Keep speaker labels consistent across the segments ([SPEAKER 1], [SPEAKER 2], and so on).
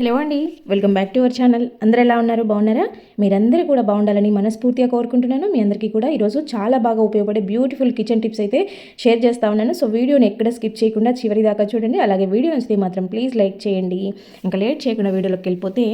[SPEAKER 1] Hello అండి welcome back to our channel. అందరూ ఎలా ఉన్నారు? బాగున్నారా? మీరందరూ కూడా బాగుండాలని మనస్ఫూర్తిగా కోరుకుంటున్నాను. మీ అందరికీ కూడా ఈరోజు చాలా బాగా ఉపయోగపడే బ్యూటిఫుల్ కిచెన్ టిప్స్ అయితే షేర్ చేస్తా ఉన్నాను. సో వీడియోని ఎక్కడ స్కిప్ చేయకుండా చివరి దాకా చూడండి. అలాగే వీడియో నచ్చితే మాత్రం ప్లీజ్ లైక్ చేయండి. ఇంకా లేట్ చేయకుండా వీడియోలోకి వెళ్ళిపోతే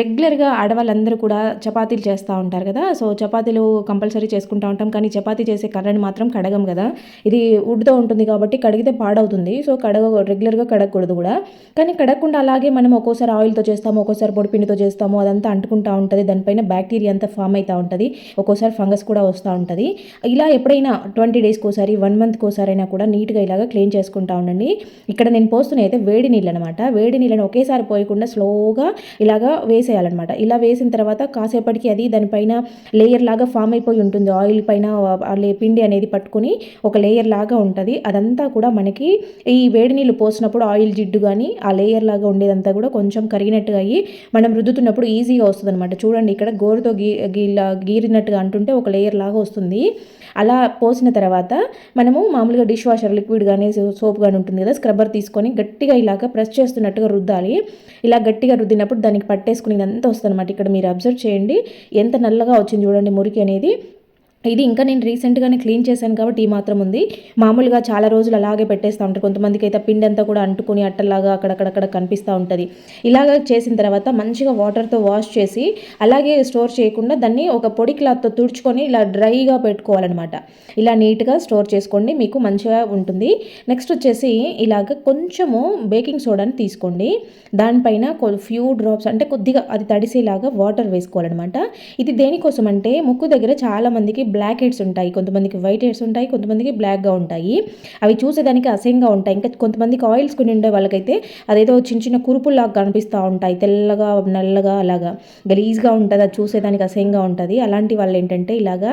[SPEAKER 1] రెగ్యులర్గా ఆడవాళ్ళందరూ కూడా చపాతీలు చేస్తూ ఉంటారు కదా. సో చపాతీలు కంపల్సరీ చేసుకుంటూ ఉంటాం. కానీ చపాతీ చేసే కర్రని మాత్రం కడగం కదా. ఇది వుడ్తో ఉంటుంది కాబట్టి కడిగితే పాడవుతుంది. సో కడగ రెగ్యులర్గా కడగకూడదు కూడా. కానీ కడగకుండా అలాగే మనం ఒక్కోసారి ఆయిల్ ఆయిల్తో చేస్తాము ఒక్కోసారి పొడిపిండితో చేస్తాము అదంతా అంటుకుంటూ ఉంటుంది. దానిపైన బ్యాక్టీరియా అంతా ఫామ్ అవుతూ ఉంటుంది. ఒక్కోసారి ఫంగస్ కూడా వస్తూ ఉంటుంది. ఇలా ఎప్పుడైనా ట్వంటీ డేస్కి ఒకసారి వన్ మంత్కి ఒకసారి అయినా కూడా నీట్గా ఇలాగ క్లీన్ చేసుకుంటా ఉండండి. ఇక్కడ నేను పోస్తున్నాయి అయితే వేడి నీళ్ళు అనమాట వేడి నీళ్ళని ఒకేసారి పోయకుండా స్లోగా ఇలాగా వేసేయాలన్నమాట. ఇలా వేసిన తర్వాత కాసేపటికి అది దానిపైన లేయర్ లాగా ఫామ్ అయిపోయి ఉంటుంది. ఆయిల్ పైన పిండి అనేది పట్టుకొని ఒక లేయర్ లాగా ఉంటుంది. అదంతా కూడా మనకి ఈ వేడి నీళ్ళు పోసినప్పుడు ఆయిల్ జిడ్డు కానీ ఆ లేయర్ లాగా ఉండేదంతా కూడా కొంచెం కరి కరిగినట్టుగా అయ్యి మనం రుద్దుతున్నప్పుడు ఈజీగా వస్తుంది అనమాట చూడండి ఇక్కడ గోరుతో గీ గీలా గీరినట్టుగా అంటుంటే ఒక లేయర్ లాగా వస్తుంది. అలా పోసిన తర్వాత మనము మామూలుగా డిష్ వాషర్ లిక్విడ్ కానీ సోప్ కానీ ఉంటుంది కదా స్క్రబ్బర్ తీసుకొని గట్టిగా ఇలాగ ప్రెస్ చేస్తున్నట్టుగా రుద్దాలి. ఇలా గట్టిగా రుద్దినప్పుడు దానికి పట్టేసుకుని ఇదంతా వస్తుంది అనమాట ఇక్కడ మీరు అబ్జర్వ్ చేయండి. ఎంత నల్లగా వచ్చింది చూడండి మురికి అనేది. ఇది ఇంకా నేను రీసెంట్గానే క్లీన్ చేశాను కాబట్టి ఈ మాత్రం ఉంది. మామూలుగా చాలా రోజులు అలాగే పెట్టేస్తూ ఉంటారు. కొంతమందికి అయితే పిండి అంతా కూడా అంటుకుని అట్టలాగా అక్కడక్కడక్కడ కనిపిస్తూ ఉంటుంది. ఇలాగ చేసిన తర్వాత మంచిగా వాటర్తో వాష్ చేసి అలాగే స్టోర్ చేయకుండా దాన్ని ఒక పొడి క్లాత్తో తుడుచుకొని ఇలా డ్రైగా పెట్టుకోవాలన్నమాట. ఇలా నీట్గా స్టోర్ చేసుకోండి. మీకు మంచిగా ఉంటుంది. నెక్స్ట్ వచ్చేసి ఇలాగ కొంచెము బేకింగ్ సోడాని తీసుకోండి. దానిపైన ఫ్యూ డ్రాప్స్ అంటే కొద్దిగా అది తడిసేలాగా వాటర్ వేసుకోవాలన్నమాట. ఇది దేనికోసం అంటే ముక్కు దగ్గర చాలామందికి బ్లాక్ హెడ్స్ ఉంటాయి కొంతమందికి వైట్ హెడ్స్ ఉంటాయి కొంతమందికి బ్లాక్గా ఉంటాయి. అవి చూసేదానికి అసహ్యంగా ఉంటాయి. ఇంకా కొంతమందికి ఆయిల్స్ కొని ఉండే వాళ్ళకైతే అదేదో చిన్న చిన్న కురుపుల్లాగా కనిపిస్తూ ఉంటాయి. తెల్లగా నల్లగా అలాగా. గలీజ్గా ఉంటుంది అది చూసేదానికి అసహ్యంగా ఉంటుంది. అలాంటి వాళ్ళు ఏంటంటే ఇలాగా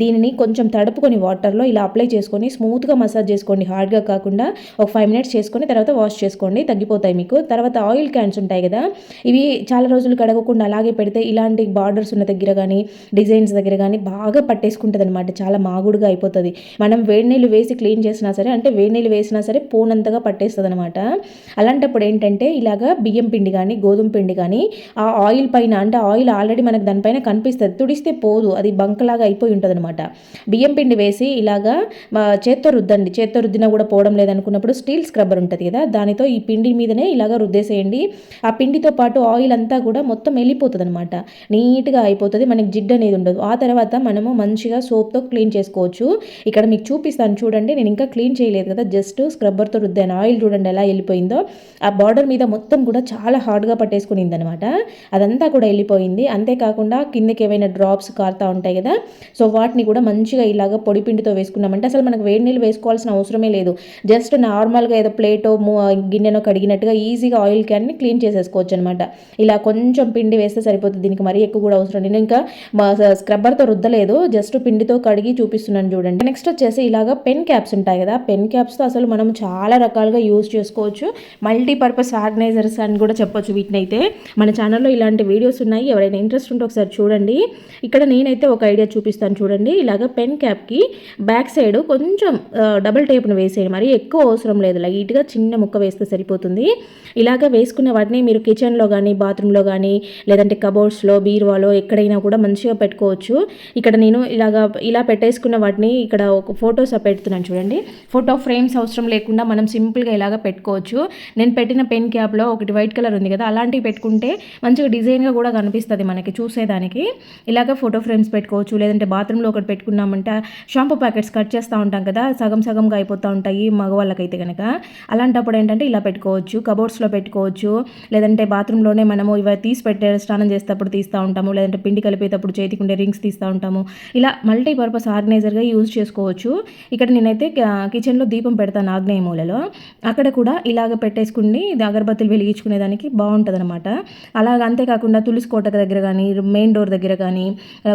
[SPEAKER 1] దీనిని కొంచెం తడుపుకొని వాటర్లో ఇలా అప్లై చేసుకొని స్మూత్గా మసాజ్ చేసుకోండి. హార్డ్గా కాకుండా ఒక ఫైవ్ మినిట్స్ చేసుకొని తర్వాత వాష్ చేసుకోండి. తగ్గిపోతాయి మీకు. తర్వాత ఆయిల్ క్యాన్స్ ఉంటాయి కదా ఇవి చాలా రోజులు కడగకుండా అలాగే పెడితే ఇలాంటి బార్డర్స్ ఉన్న దగ్గర కానీ డిజైన్స్ దగ్గర కానీ బాగా పట్టేసుకుంటాయి వేసుకుంటుంది అనమాట చాలా మాగుడుగా అయిపోతుంది. మనం వేడి నీళ్ళు వేసి క్లీన్ చేసినా సరే అంటే వేడి నీళ్ళు వేసినా సరే పూనంతగా పట్టేస్తుంది అనమాట అలాంటప్పుడు ఏంటంటే ఇలాగా బియ్యం పిండి కానీ గోధుమ పిండి కానీ ఆ ఆయిల్ పైన అంటే ఆయిల్ ఆల్రెడీ మనకు దానిపైన కనిపిస్తుంది. తుడిస్తే పోదు. అది బంకలాగా అయిపోయి ఉంటుంది అనమాట బియ్యం పిండి వేసి ఇలాగా చేత్తో రుద్దండి. చేత్తో రుద్దినా కూడా పోవడం లేదనుకున్నప్పుడు స్టీల్ స్క్రబ్బర్ ఉంటుంది కదా దానితో ఈ పిండి మీదనే ఇలాగా రుద్దేసేయండి. ఆ పిండితో పాటు ఆయిల్ అంతా కూడా మొత్తం వెళ్ళిపోతుంది అనమాట నీట్గా అయిపోతుంది. మనకి జిడ్డు అనేది ఉండదు. ఆ తర్వాత మనము మంచిగా మంచిగా సోప్తో క్లీన్ చేసుకోవచ్చు. ఇక్కడ మీకు చూపిస్తాను చూడండి. నేను ఇంకా క్లీన్ చేయలేదు కదా జస్ట్ స్క్రబ్బర్తో రుద్దాను. ఆయిల్ చూడండి ఎలా వెళ్ళిపోయిందో. ఆ బార్డర్ మీద మొత్తం కూడా చాలా హార్డ్గా పట్టేసుకునింది అనమాట అదంతా కూడా వెళ్ళిపోయింది. అంతేకాకుండా కిందకి ఏవైనా డ్రాప్స్ కారుతూ ఉంటాయి కదా సో వాటిని కూడా మంచిగా ఇలాగ పొడి పిండితో వేసుకున్నామంటే అసలు మనకు వేడి నీళ్ళు వేసుకోవాల్సిన అవసరమే లేదు. జస్ట్ నార్మల్గా ఏదో ప్లేటో గిన్నెనో కడిగినట్టుగా ఈజీగా ఆయిల్ క్యాన్ని క్లీన్ చేసేసుకోవచ్చు అనమాట ఇలా కొంచెం పిండి వేస్తే సరిపోతుంది. దీనికి మరీ ఎక్కువ కూడా అవసరం నేను ఇంకా స్క్రబ్బర్తో రుద్దలేదు. జస్ట్ పిండితో కడిగి చూపిస్తున్నాను చూడండి. నెక్స్ట్ వచ్చేసి ఇలాగ పెన్ క్యాప్స్ ఉంటాయి కదా పెన్ క్యాప్స్తో అసలు మనం చాలా రకాలుగా యూజ్ చేసుకోవచ్చు. మల్టీపర్పస్ ఆర్గనైజర్స్ అని కూడా చెప్పొచ్చు వీటిని అయితే మన ఛానల్లో ఇలాంటి వీడియోస్ ఉన్నాయి ఎవరైనా ఇంట్రెస్ట్ ఉంటే ఒకసారి చూడండి. ఇక్కడ నేనైతే ఒక ఐడియా చూపిస్తాను చూడండి. ఇలాగ పెన్ క్యాప్కి బ్యాక్ సైడ్ కొంచెం డబుల్ టేప్ను వేసేయండి. మరి ఎక్కువ అవసరం లేదు. లైట్గా చిన్న ముక్క వేస్తే సరిపోతుంది. ఇలాగ వేసుకున్న వాటిని మీరు కిచెన్లో కానీ బాత్రూంలో కానీ లేదంటే కబోర్డ్స్లో బీరువాలో ఎక్కడైనా కూడా మంచిగా పెట్టుకోవచ్చు. ఇక్కడ నేను ఇలాగా ఇలా పెట్టేసుకున్న వాటిని ఇక్కడ ఒక ఫొటోస్ పెడుతున్నాను చూడండి. ఫోటో ఫ్రేమ్స్ అవసరం లేకుండా మనం సింపుల్గా ఇలాగ పెట్టుకోవచ్చు. నేను పెట్టిన పెన్ క్యాప్లో ఒకటి వైట్ కలర్ ఉంది కదా అలాంటివి పెట్టుకుంటే మంచిగా డిజైన్గా కూడా కనిపిస్తుంది మనకి చూసేదానికి. ఇలాగ ఫోటో ఫ్రేమ్స్ పెట్టుకోవచ్చు లేదంటే బాత్రూంలో ఒకటి పెట్టుకున్నామంటే షాంపూ ప్యాకెట్స్ కట్ చేస్తూ ఉంటాం కదా సగం సగంగా అయిపోతూ ఉంటాయి మగవాళ్ళకైతే కనుక అలాంటప్పుడు ఏంటంటే ఇలా పెట్టుకోవచ్చు కబోర్డ్స్లో పెట్టుకోవచ్చు లేదంటే బాత్రూంలోనే మనము ఇవి తీసి పెట్టే స్నానం చేసేటప్పుడు తీస్తూ ఉంటాము లేదంటే పిండి కలిపేటప్పుడు చేతికి ఉండే రింగ్స్ తీస్తూ ఉంటాము. ఇలా మల్టీపర్పస్ ఆర్గనైజర్గా యూజ్ చేసుకోవచ్చు. ఇక్కడ నేనైతే కిచెన్లో దీపం పెడతాను ఆగ్నేయ మూలలో. అక్కడ కూడా ఇలాగ పెట్టేసుకుని ఇది అగరబత్తులు వెలిగించుకునేదానికి బాగుంటుంది అనమాట అలాగ అంతేకాకుండా తులసి కోట దగ్గర కానీ మెయిన్ డోర్ దగ్గర కానీ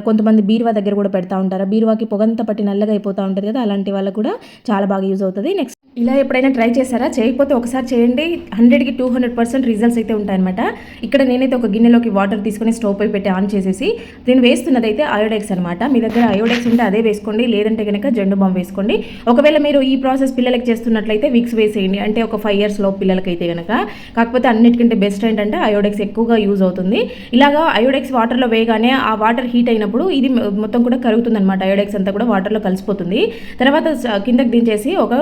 [SPEAKER 1] కొంతమంది బీరువా దగ్గర కూడా పెడతా ఉంటారు. బీరువాకి పొగంత పట్టి నల్లగా అయిపోతూ ఉంటుంది కదా అలాంటి వాళ్ళకు కూడా చాలా బాగా యూజ్ అవుతుంది. నెక్స్ట్ ఇలా ఎప్పుడైనా ట్రై చేశారా? చేయకపోతే ఒకసారి చేయండి. హండ్రెడ్కి టూ హండ్రెడ్ పర్సెంట్ రిజల్ట్స్ అయితే ఉంటాయన్నమాట. ఇక్కడ నేనైతే ఒక గిన్నెలోకి వాటర్ తీసుకొని స్టవ్ పై పెట్టి ఆన్ చేసేసి నేను వేస్తున్నది అయితే అయోడెక్స్ అనమాట మీ దగ్గర అయోడెక్స్ ఉంటే అదే వేసుకోండి లేదంటే కనుక జెండు బాంబు వేసుకోండి. ఒకవేళ మీరు ఈ ప్రాసెస్ పిల్లలకి చేస్తున్నట్లయితే విక్స్ వేసేయండి. అంటే ఒక ఫైవ్ ఇయర్స్లో పిల్లలకైతే కనుక కాకపోతే అన్నిటికంటే బెస్ట్ ఏంటంటే అయోడెక్స్ ఎక్కువగా యూజ్ అవుతుంది. ఇలాగా అయోడెక్స్ వాటర్లో వేయగానే ఆ వాటర్ హీట్ అయినప్పుడు ఇది మొత్తం కూడా కరుగుతుంది అనమాట అయోడెక్స్ అంతా కూడా వాటర్లో కలిసిపోతుంది. తర్వాత కిందకి దించేసి ఒక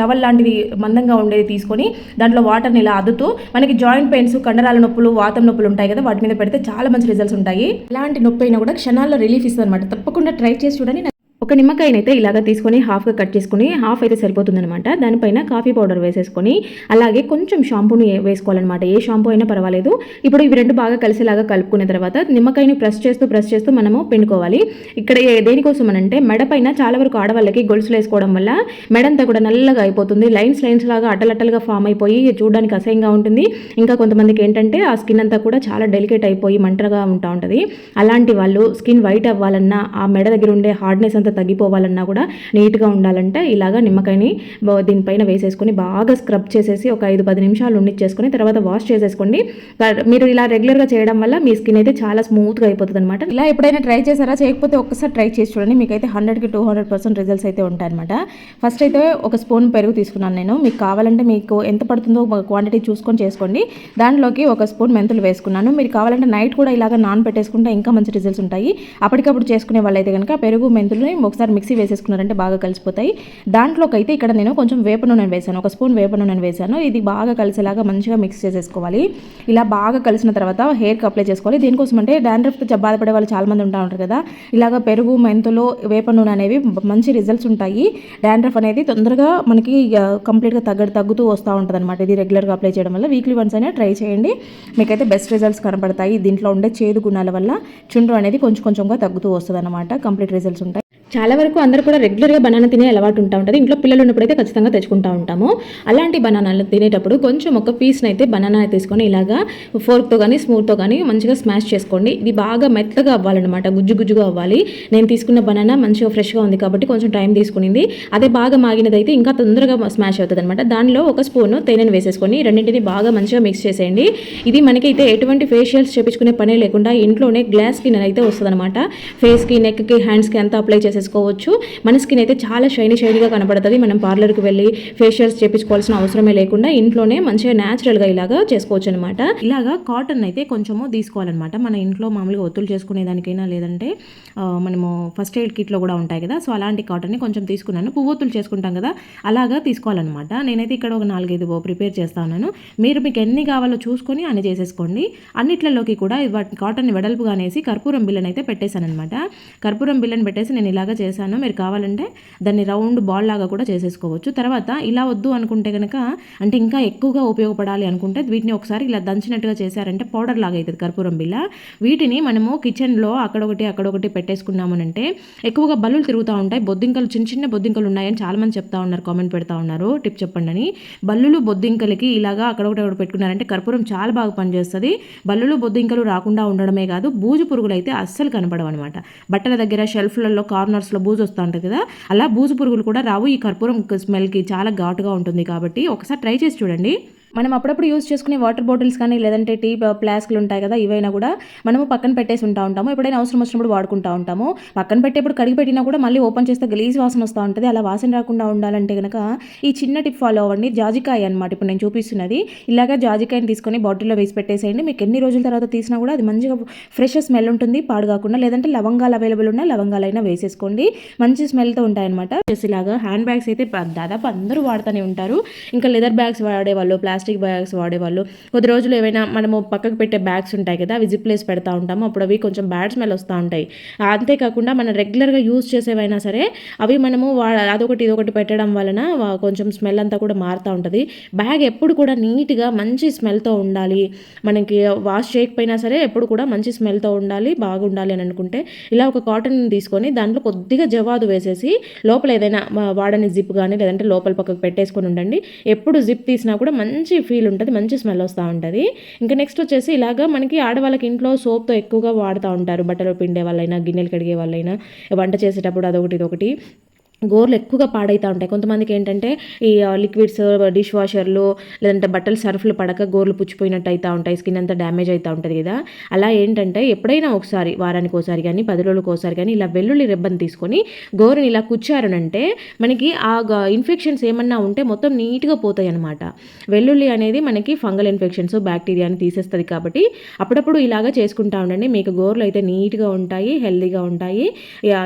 [SPEAKER 1] టవల్ లాంటిది మందంగా ఉండేది తీసుకొని దాంట్లో వాటర్ని ఇలా అద్దుతూ మనకి జాయింట్ పెయిన్స్ కండరాల నొప్పులు వాతం నొప్పులు ఉంటాయి కదా వాటి మీద పెడితే చాలా మంచి రిజల్ట్స్ ఉంటాయి. ఇలాంటి నొప్పి అయినా కూడా క్షణాల్లో రిలీఫ్ ఇస్తుంది అనమాట తప్పకుండా ట్రై చేసి చూడండి. ఒక నిమ్మకాయనైతే ఇలాగ తీసుకొని హాఫ్గా కట్ చేసుకుని హాఫ్ అయితే సరిపోతుందనమాట దానిపైన కాఫీ పౌడర్ వేసేసుకొని అలాగే కొంచెం షాంపూని వేసుకోవాలన్నమాట. ఏ షాంపూ అయినా పర్వాలేదు. ఇప్పుడు ఇవి రెండు బాగా కలిసేలాగా కలుపుకున్న తర్వాత నిమ్మకాయని ప్రెస్ చేస్తూ ప్రెస్ చేస్తూ మనము పిండుకోవాలి. ఇక్కడ దేనికోసం అంటే మెడ పైన చాలా వరకు ఆడవాళ్ళకి గొలుసులు వేసుకోవడం వల్ల మెడంతా కూడా నల్లగా అయిపోతుంది. లైన్స్ లైన్స్ లాగా అడ్డలట్టలుగా ఫామ్ అయిపోయి చూడడానికి అసహ్యంగా ఉంటుంది. ఇంకా కొంతమందికి ఏంటంటే ఆ స్కిన్ అంతా కూడా చాలా డెలికేట్ అయిపోయి మంటగా ఉంటా ఉంటుంది. అలాంటి వాళ్ళు స్కిన్ వైట్ అవ్వాలన్నా ఆ మెడ దగ్గర ఉండే హార్డ్నెస్ అంతా తగ్గిపోవాలన్నా కూడా నీట్గా ఉండాలంటే. ఇలాగా నిమ్మకాయని దీనిపైన వేసేసుకొని బాగా స్క్రబ్ చేసేసి ఒక ఐదు పది నిమిషాలు ఉండిచ్చేసుకొని తర్వాత వాష్ చేసేసుకోండి. మీరు ఇలా రెగ్యులర్గా చేయడం వల్ల మీ స్కిన్ అయితే చాలా స్మూత్గా అయిపోతుంది అనమాట ఇలా ఎప్పుడైనా ట్రై చేశారా? చేయకపోతే ఒక్కసారి ట్రై చేసి చూడండి. మీకైతే హండ్రెడ్కి టూ హండ్రెడ్ పర్సెంట్ రిజల్ట్స్ అయితే ఉంటాయన్నమాట. ఫస్ట్ అయితే ఒక స్పూన్ పెరుగు తీసుకున్నాను నేను. మీకు కావాలంటే మీకు ఎంత పడుతుందో క్వాంటిటీ చూసుకొని చేసుకోండి. దాంట్లోకి ఒక స్పూన్ మెంతులు వేసుకున్నాను. మీరు కావాలంటే నైట్ కూడా ఇలాగ నాన్ పెట్టేసుకుంటే ఇంకా మంచి రిజల్ట్స్ ఉంటాయి. అప్పటికప్పుడు చేసుకునే వాళ్ళైతే కనుక పెరుగు మెంతులని ఒకసారి మిక్సీ వేసేసుకున్నారంటే బాగా కలిసిపోతాయి. దాంట్లోకి అయితే ఇక్కడ నేను కొంచెం వేప నూనెను వేసాను ఒక స్పూన్ వేప నూనె వేసాను ఇది బాగా కలిసేలాగా మంచిగా మిక్స్ చేసేసుకోవాలి. ఇలా బాగా కలిసిన తర్వాత హెయిర్కి అప్లై చేసుకోవాలి. దీనికోసం అంటే డాండ్రఫ్తో బాధపడే వాళ్ళు చాలా మంది ఉంటా ఉంటారు కదా. ఇలాగ పెరుగు మెంతులు వేప నూనె అనేవి మంచి రిజల్ట్స్ ఉంటాయి. డాండ్రఫ్ అనేది తొందరగా మనకి కంప్లీట్గా తగ్గ తగ్గుతూ వస్తూ ఉంటుంది అనమాట ఇది రెగ్యులర్గా అప్లై చేయడం వల్ల. వీక్లీ వన్స్ అయినా ట్రై చేయండి. మీకైతే బెస్ట్ రిజల్ట్స్ కనపడతాయి. దీంట్లో ఉండే చేదు గుణాల వల్ల చుండ్రు అనేది కొంచెం కొంచెంగా తగ్గుతూ వస్తుంది అనమాట కంప్లీట్ రిజల్ట్స్ ఉంటాయి. చాలా వరకు అందరూ కూడా రెగ్యులర్గా బనానా తినే అలవాటు ఉంటా ఉంటుంది. ఇంట్లో పిల్లలు ఉన్నప్పుడు అయితే ఖచ్చితంగా తెచ్చుకుంటా ఉంటాము. అలాంటి బనానాలు తినేటప్పుడు కొంచెం ఒక పీస్ని అయితే బనానా తీసుకొని ఇలాగా ఫోర్క్తో కానీ స్మూత్తో కానీ మంచిగా స్మాష్ చేసుకోండి. ఇది బాగా మెత్తగా అవ్వాలన్నమాట. గుజ్జు గుజ్జుగా అవ్వాలి. నేను తీసుకున్న బనానా మంచిగా ఫ్రెష్గా ఉంది కాబట్టి కొంచెం టైం తీసుకునింది. అదే బాగా మాగినదైతే ఇంకా తొందరగా స్మాష్ అవుతుంది అనమాట దానిలో ఒక స్పూన్ తేనెను వేసేసుకొని రెండింటిని బాగా మంచిగా మిక్స్ చేసేయండి. ఇది మనకైతే ఎటువంటి ఫేషియల్స్ చేపించుకునే పనే లేకుండా ఇంట్లోనే గ్లాస్ స్కిన్ అయితే వస్తుంది అనమాట ఫేస్కి నెక్కి హ్యాండ్స్కి అంతా అప్లై చేసే చేసేసుకోవచ్చు మన స్కిన్ అయితే చాలా షైనీ షైనీగా కనపడుతుంది. మనం పార్లర్కి వెళ్ళి ఫేషియల్స్ చేపించుకోవాల్సిన అవసరమే లేకుండా ఇంట్లోనే మంచిగా న్యాచురల్గా ఇలాగా చేసుకోవచ్చు అనమాట ఇలాగా కాటన్ అయితే కొంచెము తీసుకోవాలన్నమాట మన ఇంట్లో మామూలుగా ఒత్తులు చేసుకునే దానికైనా లేదంటే మనము ఫస్ట్ ఎయిడ్ కిట్లో కూడా ఉంటాయి కదా. సో అలాంటి కాటన్ని కొంచెం తీసుకున్నాను. పువ్వొత్తులు చేసుకుంటాం కదా అలాగా తీసుకోవాలన్నమాట నేనైతే ఇక్కడ ఒక నాలుగైదు ప్రిపేర్ చేస్తాను మీరు మీకు ఎన్ని కావాలో చూసుకొని అన్ని చేసేసుకోండి. అన్నిట్లలోకి కూడా కాటన్ వెడల్పుగా అనేసి కర్పూరం బిల్లని అయితే పెట్టేశాను అనమాట కర్పూరం బిల్లని పెట్టేసి నేను ఇలాగ చేశాను మీరు కావాలంటే దాన్ని రౌండ్ బాల్ లాగా కూడా చేసేసుకోవచ్చు. తర్వాత ఇలా వద్దు అనుకుంటే కనుక అంటే ఇంకా ఎక్కువగా ఉపయోగపడాలి అనుకుంటే వీటిని ఒకసారి ఇలా దంచినట్టుగా చేశారంటే పౌడర్ లాగా అవుతుంది కర్పూరం బిల్ల వీటిని మనము కిచెన్లో అక్కడొకటి అక్కడొకటి పెట్టేసుకున్నామనంటే ఎక్కువగా బల్లులు తిరుగుతూ ఉంటాయి. బొద్దింకలు చిన్న చిన్న బొద్దింకలు ఉన్నాయని చాలా మంది చెప్తా ఉన్నారు కామెంట్ పెడతా ఉన్నారు. టిప్ చెప్పండి అని. బల్లులు బొద్దింకలకి ఇలాగా అక్కడొకటి అక్కడ పెట్టుకున్నారంటే కర్పూరం చాలా బాగా పనిచేస్తుంది. బల్లులు బొద్దింకలు రాకుండా ఉండడమే కాదు బూజు పురుగులు అయితే అస్సలు కనపడవు అనమాట బట్టల దగ్గర షెల్ఫ్లలో కార్నర్స్లో బూజు వస్తూ ఉంటుంది కదా అలా బూజు పురుగులు కూడా రావు. ఈ కర్పూరం స్మెల్కి చాలా ఘాటుగా ఉంటుంది కాబట్టి ఒకసారి ట్రై చేసి చూడండి. మనం అప్పుడప్పుడు యూజ్ చేసుకునే వాటర్ బాటిల్స్ కానీ లేదంటే టీ ప్లాస్క్లు ఉంటాయి కదా ఇవైనా కూడా మనము పక్కన పెట్టేసి ఉంటా ఉంటాము. ఎప్పుడైనా అవసరం వచ్చినప్పుడు వాడుకుంటా ఉంటాము. పక్కన పెట్టేప్పుడు కడిగి పెట్టినా కూడా మళ్ళీ ఓపెన్ చేస్తే గలీజ్ వాసన వస్తూ ఉంటుంది. అలా వాసన రాకుండా ఉండాలంటే కనుక ఈ చిన్న టిప్ ఫాలో అవ్వండి. జాజికాయ అనమాట ఇప్పుడు నేను చూపిస్తున్నది. ఇలాగా జాజికాయని తీసుకొని బాటిల్లో వేసి పెట్టేసేయండి. మీకు ఎన్ని రోజుల తర్వాత తీసినా కూడా అది మంచిగా ఫ్రెష్ స్మెల్ ఉంటుంది పాడు కాకుండా. లేదంటే లవంగాలు అవైలబుల్ ఉన్న లవంగాలైనా వేసేసుకోండి. మంచి స్మెల్తో ఉంటాయన్నమాట. జస్ట్ ఇలాగా హ్యాండ్ బ్యాగ్స్ అయితే దాదాపు అందరూ వాడుతూనే ఉంటారు. ఇంకా లెదర్ బ్యాగ్స్ వాడేవాళ్ళు ప్లాస్టిక్ ప్లాస్టిక్ బ్యాగ్స్ వాడేవాళ్ళు కొద్ది రోజులు ఏమైనా మనము పక్కకు పెట్టే బ్యాగ్స్ ఉంటాయి కదా అవి జిప్ ప్లేస్ పెడతా ఉంటాము. అప్పుడు అవి కొంచెం బ్యాడ్ స్మెల్ వస్తూ ఉంటాయి. అంతేకాకుండా మనం రెగ్యులర్గా యూజ్ చేసేవైనా సరే అవి మనము వా అదొకటి ఇదొకటి పెట్టడం వలన కొంచెం స్మెల్ అంతా కూడా మారుతూ ఉంటుంది. బ్యాగ్ ఎప్పుడు కూడా నీట్గా మంచి స్మెల్తో ఉండాలి. మనకి వాష్ చేయకపోయినా సరే ఎప్పుడు కూడా మంచి స్మెల్తో ఉండాలి బాగుండాలి అని అనుకుంటే ఇలా ఒక కాటన్ తీసుకొని దాంట్లో కొద్దిగా జవాదు వేసేసి లోపల ఏదైనా వాడని జిప్ కానీ లేదంటే లోపల పక్కకు పెట్టేసుకొని ఉండండి. ఎప్పుడు జిప్ తీసినా కూడా మంచి మంచి ఫీల్ ఉంటుంది మంచి స్మెల్ వస్తూ ఉంటుంది. ఇంకా నెక్స్ట్ వచ్చేసి ఇలాగా మనకి ఆడవాళ్ళకి ఇంట్లో సోప్తో ఎక్కువగా వాడుతూ ఉంటారు. బట్టలు పిండే వాళ్ళైనా గిన్నెలు కడిగే వాళ్ళైనా వంట చేసేటప్పుడు అదొకటి ఇదొకటి. గోర్లు ఎక్కువగా పాడైతూ ఉంటాయి. కొంతమందికి ఏంటంటే ఈ లిక్విడ్స్ డిష్ వాషర్లు లేదంటే బట్టలు సర్ఫ్లు పడక గోర్లు పుచ్చిపోయినట్టు అవుతూ ఉంటాయి. స్కిన్ అంతా డ్యామేజ్ అవుతూ ఉంటుంది కదా. అలా ఏంటంటే ఎప్పుడైనా ఒకసారి వారానికి ఒకసారి కానీ పది రోజులకు ఒకసారి కానీ ఇలా వెల్లుల్లి రెబ్బను తీసుకొని గోరుని ఇలా కుచ్చారనంటే మనకి ఆ ఇన్ఫెక్షన్స్ ఏమన్నా ఉంటే మొత్తం నీట్గా పోతాయి అనమాట వెల్లుల్లి అనేది మనకి ఫంగల్ ఇన్ఫెక్షన్స్ బ్యాక్టీరియాని తీసేస్తుంది కాబట్టి అప్పుడప్పుడు ఇలాగా చేసుకుంటా ఉండండి. మీకు గోర్లు అయితే నీట్గా ఉంటాయి హెల్తీగా ఉంటాయి.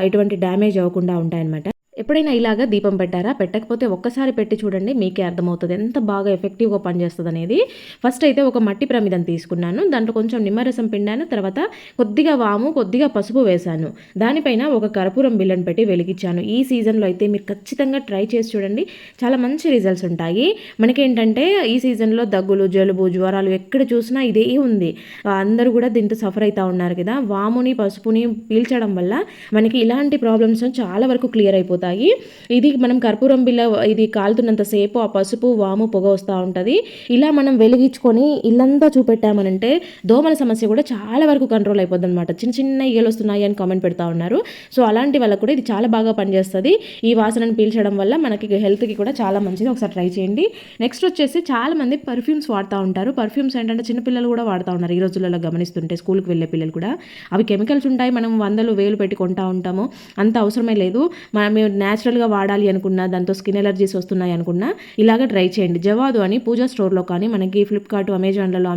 [SPEAKER 1] ఎటువంటి డ్యామేజ్ అవ్వకుండా ఉంటాయి అనమాట ఎప్పుడైనా ఇలాగా దీపం పెట్టారా? పెట్టకపోతే ఒక్కసారి పెట్టి చూడండి మీకే అర్థమవుతుంది. ఎంత బాగా ఎఫెక్టివ్గా పనిచేస్తుంది అనేది ఫస్ట్ అయితే ఒక మట్టి ప్రమిదం తీసుకున్నాను. దాంట్లో కొంచెం నిమ్మరసం పిండాను. తర్వాత కొద్దిగా వాము కొద్దిగా పసుపు వేశాను. దానిపైన ఒక కర్పూరం బిల్లను పెట్టి వెలిగించాను. ఈ సీజన్లో అయితే మీరు ఖచ్చితంగా ట్రై చేసి చూడండి. చాలా మంచి రిజల్ట్స్ ఉంటాయి. మనకేంటంటే ఈ సీజన్లో దగ్గులు జలుబు జ్వరాలు ఎక్కడ చూసినా ఇదే ఉంది. అందరూ కూడా దీంతో సఫర్ అవుతూ ఉన్నారు కదా. వాముని పసుపుని పీల్చడం వల్ల మనకి ఇలాంటి ప్రాబ్లమ్స్ చాలా వరకు క్లియర్ అయిపోతాయి. అవుతాయి ఇది మనం కర్పూరం బిల్ల ఇది కాలుతున్నంతసేపు ఆ పసుపు వాము పొగ వస్తూ ఉంటుంది. ఇలా మనం వెలిగించుకొని ఇల్లంతా చూపెట్టామనంటే దోమల సమస్య కూడా చాలా వరకు కంట్రోల్ అయిపోద్ది అనమాట చిన్న చిన్న ఈగలు వస్తున్నాయి అని కామెంట్ పెడతా ఉన్నారు. సో అలాంటి వాళ్ళకు కూడా ఇది చాలా బాగా పనిచేస్తుంది. ఈ వాసనను పీల్చడం వల్ల మనకి హెల్త్కి కూడా చాలా మంచిది. ఒకసారి ట్రై చేయండి. నెక్స్ట్ వచ్చేసి చాలా మంది పర్ఫ్యూమ్స్ వాడుతూ ఉంటారు. పర్ఫ్యూమ్స్ ఏంటంటే చిన్నపిల్లలు కూడా వాడుతూ ఉన్నారు ఈ రోజులలో గమనిస్తుంటే స్కూల్కి వెళ్ళే పిల్లలు కూడా. అవి కెమికల్స్ ఉంటాయి. మనం వందలు వేలు పెట్టి కొంటా ఉంటాము. అంత అవసరమే లేదు. మనం న్యాచురల్గా వాడాలి అనుకున్నా దాంతో స్కిన్ ఎలర్జీస్ వస్తున్నాయి అనుకున్నా ఇలాగ ట్రై చేయండి. జవాదు అని పూజా స్టోర్లో కానీ మనకి ఫ్లిప్కార్ట్ అమెజాన్లలో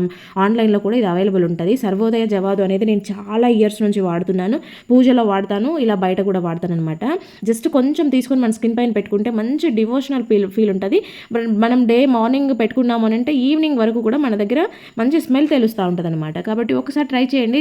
[SPEAKER 1] ఆన్లైన్లో కూడా ఇది అవైలబుల్ ఉంటుంది. సర్వోదయ జవాదు అనేది నేను చాలా ఇయర్స్ నుంచి వాడుతున్నాను. పూజలో వాడతాను ఇలా బయట కూడా వాడతాను అనమాట జస్ట్ కొంచెం తీసుకొని మన స్కిన్ పైన పెట్టుకుంటే మంచి డివోషనల్ ఫీల్ ఫీల్ ఉంటుంది. మనం డే మార్నింగ్ పెట్టుకున్నాము అని అంటే ఈవినింగ్ వరకు కూడా మన దగ్గర మంచి స్మెల్ తెలుస్తూ ఉంటుంది అనమాట కాబట్టి ఒకసారి ట్రై చేయండి.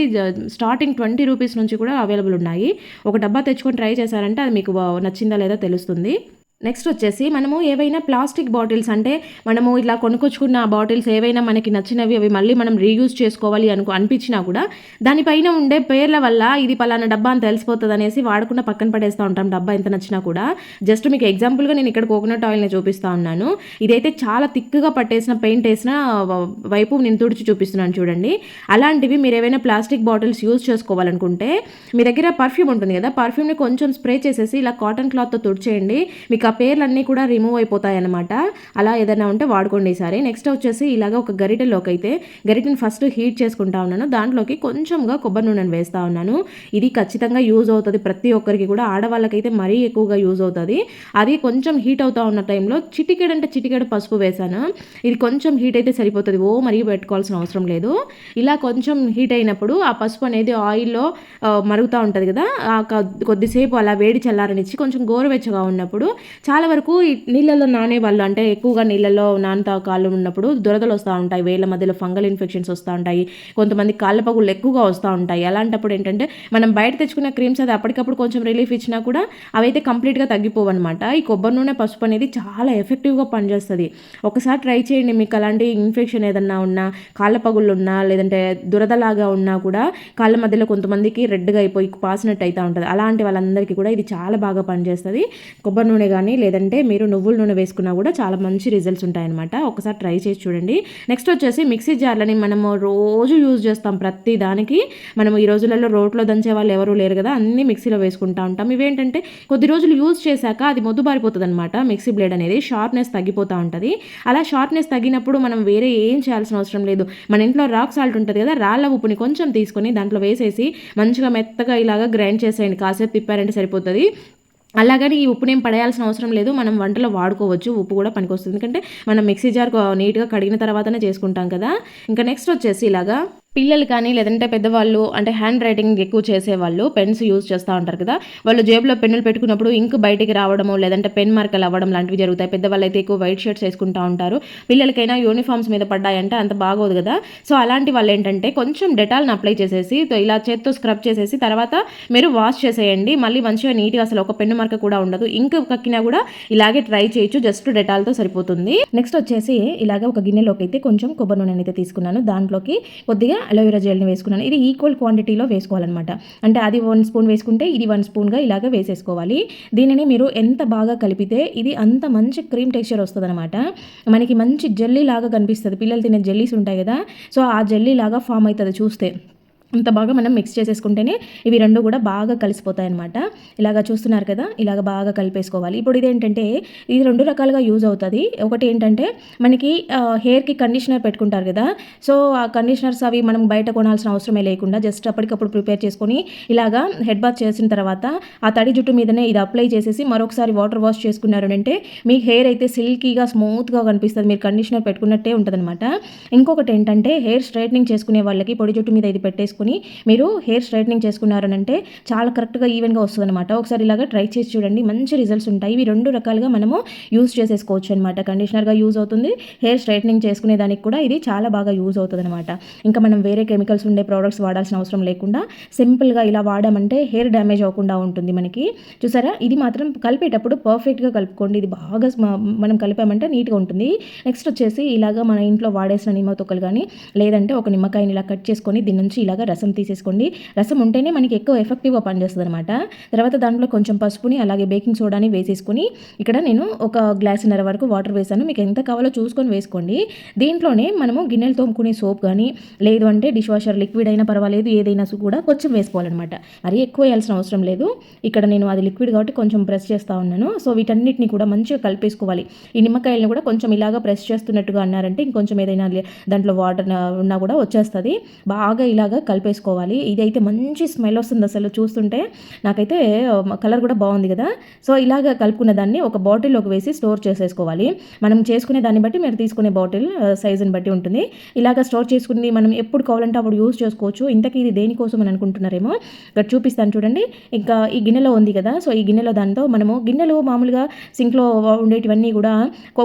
[SPEAKER 1] స్టార్టింగ్ ట్వంటీ రూపీస్ నుంచి కూడా అవైలబుల్ ఉన్నాయి. ఒక డబ్బా తెచ్చుకొని ట్రై చేశారంటే అది మీకు నచ్చింది. లేదా తెలుస్తుంది. నెక్స్ట్ వచ్చేసి మనము ఏవైనా ప్లాస్టిక్ బాటిల్స్ అంటే మనము ఇట్లా కొనుక్కొచ్చుకున్న బాటిల్స్ ఏవైనా మనకి నచ్చినవి అవి మళ్ళీ మనం రీయూజ్ చేసుకోవాలి అనుకు అనిపించినా కూడా దానిపైన ఉండే పేర్ల వల్ల ఇది పలానా డబ్బా అని తెలిసిపోతుంది అనేసి వాడకుండా పక్కన పడేస్తూ ఉంటాం డబ్బా ఎంత నచ్చినా కూడా. జస్ట్ మీకు ఎగ్జాంపుల్గా నేను ఇక్కడ కోకోనట్ ఆయిల్ని చూపిస్తూ ఉన్నాను. ఇదైతే చాలా థిక్గా పట్టేసిన పెయింట్ వేసిన వైపు నేను తుడిచి చూపిస్తున్నాను చూడండి. అలాంటివి మీరు ఏవైనా ప్లాస్టిక్ బాటిల్స్ యూజ్ చేసుకోవాలనుకుంటే మీ దగ్గర పర్ఫ్యూమ్ ఉంటుంది కదా పర్ఫ్యూమ్ని కొంచెం స్ప్రే చేసేసి ఇలా కాటన్ క్లాత్తో తుడిచేయండి. మీకు ఆ పేర్లన్నీ కూడా రిమూవ్ అయిపోతాయి అనమాట అలా ఏదైనా ఉంటే వాడుకోండి ఈసారి. నెక్స్ట్ వచ్చేసి ఇలాగ ఒక గరిటెలోకి అయితే గరిటెని ఫస్ట్ హీట్ చేసుకుంటా ఉన్నాను. దాంట్లోకి కొంచెంగా కొబ్బరి నూనెను వేస్తూ ఉన్నాను. ఇది ఖచ్చితంగా యూజ్ అవుతుంది. ప్రతి ఒక్కరికి కూడా ఆడవాళ్ళకైతే మరీ ఎక్కువగా యూజ్ అవుతుంది. అది కొంచెం హీట్ అవుతా ఉన్న టైంలో చిటికెడ్ అంటే చిటికెడు పసుపు వేసాను ఇది కొంచెం హీట్ అయితే సరిపోతుంది. ఓ మరీ పెట్టుకోవాల్సిన అవసరం లేదు. ఇలా కొంచెం హీట్ అయినప్పుడు ఆ పసుపు అనేది ఆయిల్లో మరుగుతూ ఉంటుంది కదా. కొద్దిసేపు అలా వేడి చల్లారనిచ్చి కొంచెం గోరువెచ్చగా ఉన్నప్పుడు చాలా వరకు నీళ్ళల్లో నానే వాళ్ళు అంటే ఎక్కువగా నీళ్ళల్లో నానతా కాళ్ళు ఉన్నప్పుడు దురదలు వస్తూ ఉంటాయి. వేళ్ళ మధ్యలో ఫంగల్ ఇన్ఫెక్షన్స్ వస్తూ ఉంటాయి. కొంతమంది కాళ్ళ పగుళ్ళు ఎక్కువగా వస్తూ ఉంటాయి. అలాంటప్పుడు ఏంటంటే మనం బయట తెచ్చుకున్న క్రీమ్స్ అది అప్పటికప్పుడు కొంచెం రిలీఫ్ ఇచ్చినా కూడా అవైతే కంప్లీట్గా తగ్గిపోవు అనమాట ఈ కొబ్బరి నూనె పసుపు అనేది చాలా ఎఫెక్టివ్గా పనిచేస్తుంది. ఒకసారి ట్రై చేయండి. మీకు అలాంటి ఇన్ఫెక్షన్ ఏదన్నా ఉన్నా కాళ్ళ పగుళ్ళు ఉన్నా లేదంటే దురదలాగా ఉన్నా కూడా కాళ్ళ మధ్యలో కొంతమందికి రెడ్గా అయిపోయి పాసినట్టు అవుతూ ఉంటుంది. అలాంటి వాళ్ళందరికీ కూడా ఇది చాలా బాగా పనిచేస్తుంది. కొబ్బరి నూనె కానీ లేదంటే మీరు నువ్వుల నూనె వేసుకున్నా కూడా చాలా మంచి రిజల్ట్స్ ఉంటాయన్నమాట. ఒకసారి ట్రై చేసి చూడండి. నెక్స్ట్ వచ్చేసి మిక్సీ జార్లని మనము రోజు యూజ్ చేస్తాం ప్రతి దానికి. మనం ఈ రోజులలో రోట్లో దంచే వాళ్ళు ఎవరు లేరు కదా అన్నీ మిక్సీలో వేసుకుంటా ఉంటాం. ఇవేంటంటే కొద్ది రోజులు యూజ్ చేశాక అది మొద్దుబారిపోతుంది అనమాట మిక్సీ బ్లేడ్ అనేది షార్ప్నెస్ తగ్గిపోతూ ఉంటుంది. అలా షార్ప్నెస్ తగ్గినప్పుడు మనం వేరే ఏం చేయాల్సిన అవసరం లేదు. మన ఇంట్లో రాక్ సాల్ట్ ఉంటుంది కదా రాళ్ళ ఉప్పుని కొంచెం తీసుకొని దాంట్లో వేసేసి మంచిగా మెత్తగా ఇలాగా గ్రైండ్ చేసేయండి. కాసేపు తిప్పారంటే సరిపోతుంది. అలాగని ఈ ఉప్పునేం పడేయాల్సిన అవసరం లేదు. మనం వంటలో వాడుకోవచ్చు. ఉప్పు కూడా పనికొస్తుంది. ఎందుకంటే మనం మిక్సీ జార్ నీట్గా కడిగిన తర్వాతనే చేసుకుంటాం కదా. ఇంకా నెక్స్ట్ వచ్చేసి ఇలాగా పిల్లలు కానీ లేదంటే పెద్దవాళ్ళు అంటే హ్యాండ్ రైటింగ్ ఎక్కువ చేసేవాళ్ళు పెన్స్ యూజ్ చేస్తూ ఉంటారు కదా. వాళ్ళు జేబులో పెన్నులు పెట్టుకున్నప్పుడు ఇంక్ బయటికి రావడము లేదంటే పెన్ మార్కలు అవ్వడం లాంటివి జరుగుతాయి. పెద్దవాళ్ళు అయితే ఎక్కువ వైట్ షర్ట్స్ వేసుకుంటూ ఉంటారు. పిల్లలకైనా యూనిఫామ్స్ మీద పడ్డాయంటే అంత బాగోదు కదా. సో అలాంటి వాళ్ళు ఏంటంటే కొంచెం డెటాల్ని అప్లై చేసేసి ఇలా చేత్తో స్క్రబ్ చేసేసి తర్వాత మీరు వాష్ చేసేయండి. మళ్ళీ మంచిగా నీట్గా అసలు ఒక పెన్ను మార్క కూడా ఉండదు. ఇంక్ కక్కినా కూడా ఇలాగే ట్రై చేయొచ్చు. జస్ట్ డెటాల్తో సరిపోతుంది. నెక్స్ట్ వచ్చేసి ఇలాగే ఒక గిన్నెలోకి అయితే కొంచెం కొబ్బరి నూనె అయితే తీసుకున్నాను. దాంట్లోకి కొద్దిగా అలోవెరా జెల్ని వేసుకున్నాను. ఇది ఈక్వల్ క్వాంటిటీలో వేసుకోవాలన్నమాట. అంటే అది వన్ స్పూన్ వేసుకుంటే ఇది వన్ స్పూన్గా ఇలాగ వేసేసుకోవాలి. దీనిని మీరు ఎంత బాగా కలిపితే ఇది అంత మంచి క్రీమ్ టెక్స్చర్ వస్తుంది అనమాట మనకి మంచి జెల్లీ లాగా కనిపిస్తుంది. పిల్లలు తినే జెల్లీస్ ఉంటాయి కదా. సో ఆ జెల్లీ లాగా ఫామ్ అవుతుంది చూస్తే. అంత బాగా మనం మిక్స్ చేసేసుకుంటేనే ఇవి రెండు కూడా బాగా కలిసిపోతాయి అనమాట ఇలాగ చూస్తున్నారు కదా ఇలాగ బాగా కలిపేసుకోవాలి. ఇప్పుడు ఇదేంటంటే ఇది రెండు రకాలుగా యూజ్ అవుతుంది. ఒకటి ఏంటంటే మనకి హెయిర్కి కండిషనర్ పెట్టుకుంటారు కదా సో ఆ కండిషనర్స్ అవి మనం బయట కొనాల్సిన అవసరమే లేకుండా జస్ట్ అప్పటికప్పుడు ప్రిపేర్ చేసుకొని ఇలాగా హెడ్ బాత్ చేసిన తర్వాత ఆ తడి జుట్టు మీదనే ఇది అప్లై చేసేసి మరొకసారి వాటర్ వాష్ చేసుకున్నారు అంటే మీ హెయిర్ అయితే సిల్కీగా స్మూత్గా కనిపిస్తుంది. మీరు కండిషనర్ పెట్టుకున్నట్టే ఉంటుందన్నమాట. ఇంకొకటి ఏంటంటే హెయిర్ స్ట్రైట్నింగ్ చేసుకునే వాళ్ళకి పొడి జుట్టు మీద ఇది పెట్టేసుకుని చేసుకుని మీరు హెయిర్ స్ట్రైట్నింగ్ చేసుకున్నారనంటే చాలా కరెక్ట్గా ఈవెన్గా వస్తుంది అనమాట ఒకసారి ఇలాగా ట్రై చేసి చూడండి. మంచి రిజల్ట్స్ ఉంటాయి. ఇవి రెండు రకాలుగా మనము యూజ్ చేసేసుకోవచ్చు అనమాట కండిషనర్గా యూజ్ అవుతుంది. హెయిర్ స్ట్రైట్నింగ్ చేసుకునే దానికి కూడా ఇది చాలా బాగా యూజ్ అవుతుంది అనమాట ఇంకా మనం వేరే కెమికల్స్ ఉండే ప్రోడక్ట్స్ వాడాల్సిన అవసరం లేకుండా సింపుల్గా ఇలా వాడామంటే హెయిర్ డ్యామేజ్ అవ్వకుండా ఉంటుంది మనకి. చూసారా? ఇది మాత్రం కలిపేటప్పుడు పర్ఫెక్ట్గా కలుపుకోండి. ఇది బాగా మనం కలిపామంటే నీట్గా ఉంటుంది. నెక్స్ట్ వచ్చేసి ఇలాగా మన ఇంట్లో వాడేసిన నిమ్మ తొక్కలు కానీ లేదంటే ఒక నిమ్మకాయని ఇలా కట్ చేసుకొని దీని నుంచి ఇలాగా రసం తీసేసుకోండి. రసం ఉంటేనే మనకి ఎక్కువ ఎఫెక్టివ్గా పనిచేస్తుంది అనమాట తర్వాత దాంట్లో కొంచెం పసుపుని అలాగే బేకింగ్ సోడాని వేసేసుకుని ఇక్కడ నేను ఒక గ్లాసున్నర వరకు వాటర్ వేసాను. మీకు ఎంత కావాలో చూసుకొని వేసుకోండి. దీంట్లోనే మనము గిన్నెలు తోముకునే సోప్ కానీ లేదు అంటే డిష్ వాషర్ లిక్విడ్ అయినా పర్వాలేదు ఏదైనా కూడా కొంచెం వేసుకోవాలన్నమాట. మరి ఎక్కువ వేయాల్సిన అవసరం లేదు. ఇక్కడ నేను అది లిక్విడ్ కాబట్టి కొంచెం ప్రెస్ చేస్తూ ఉన్నాను. సో వీటన్నిటిని కూడా మంచిగా కలిపేసుకోవాలి. ఈ నిమ్మకాయలను కూడా కొంచెం ఇలాగా ప్రెస్ చేస్తున్నట్టుగా అన్నారంటే ఇంకొంచెం ఏదైనా దాంట్లో వాటర్ ఉన్నా కూడా వచ్చేస్తుంది. బాగా ఇలాగా కలిపేసుకోవాలి. ఇదైతే మంచి స్మెల్ వస్తుంది అసలు చూస్తుంటే. నాకైతే కలర్ కూడా బాగుంది కదా. సో ఇలాగ కలుపుకున్న దాన్ని ఒక బాటిల్లోకి వేసి స్టోర్ చేసేసుకోవాలి. మనం చేసుకునే దాన్ని బట్టి మీరు తీసుకునే బాటిల్ సైజుని బట్టి ఉంటుంది. ఇలాగ స్టోర్ చేసుకుని మనం ఎప్పుడు కావాలంటే అప్పుడు యూస్ చేసుకోవచ్చు. ఇంతకీ ఇది దేనికోసం అని అనుకుంటున్నారేమో? ఇక్కడ చూపిస్తాను చూడండి. ఇంకా ఈ గిన్నెలో ఉంది కదా. సో ఈ గిన్నెలో దాంతో మనము గిన్నెలు మామూలుగా సింక్లో ఉండేటివన్నీ కూడా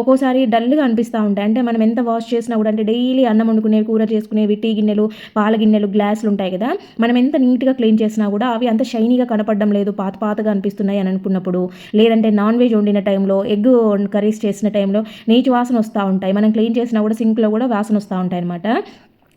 [SPEAKER 1] ఒక్కోసారి డల్గా అనిపిస్తూ ఉంటాయి. అంటే మనం ఎంత వాష్ చేసినా కూడా అంటే డైలీ అన్నం వండుకునేవి కూర చేసుకునేవి టీ గిన్నెలు పాల గిన్నెలు గ్లాస్ గ్లాసులు ఉంటాయి కదా మనం ఎంత నీట్గా క్లీన్ చేసినా కూడా అవి అంత షైనీగా కనపడడం లేదు పాత పాతగా అనిపిస్తున్నాయి అని అనుకున్నప్పుడు. లేదంటే నాన్ వెజ్ వండిన టైంలో ఎగ్ కర్రీస్ చేసిన టైంలో నీచు వాసన వస్తూ ఉంటాయి. మనం క్లీన్ చేసినా కూడా సింక్లో కూడా వాసన వస్తూ ఉంటాయి అనమాట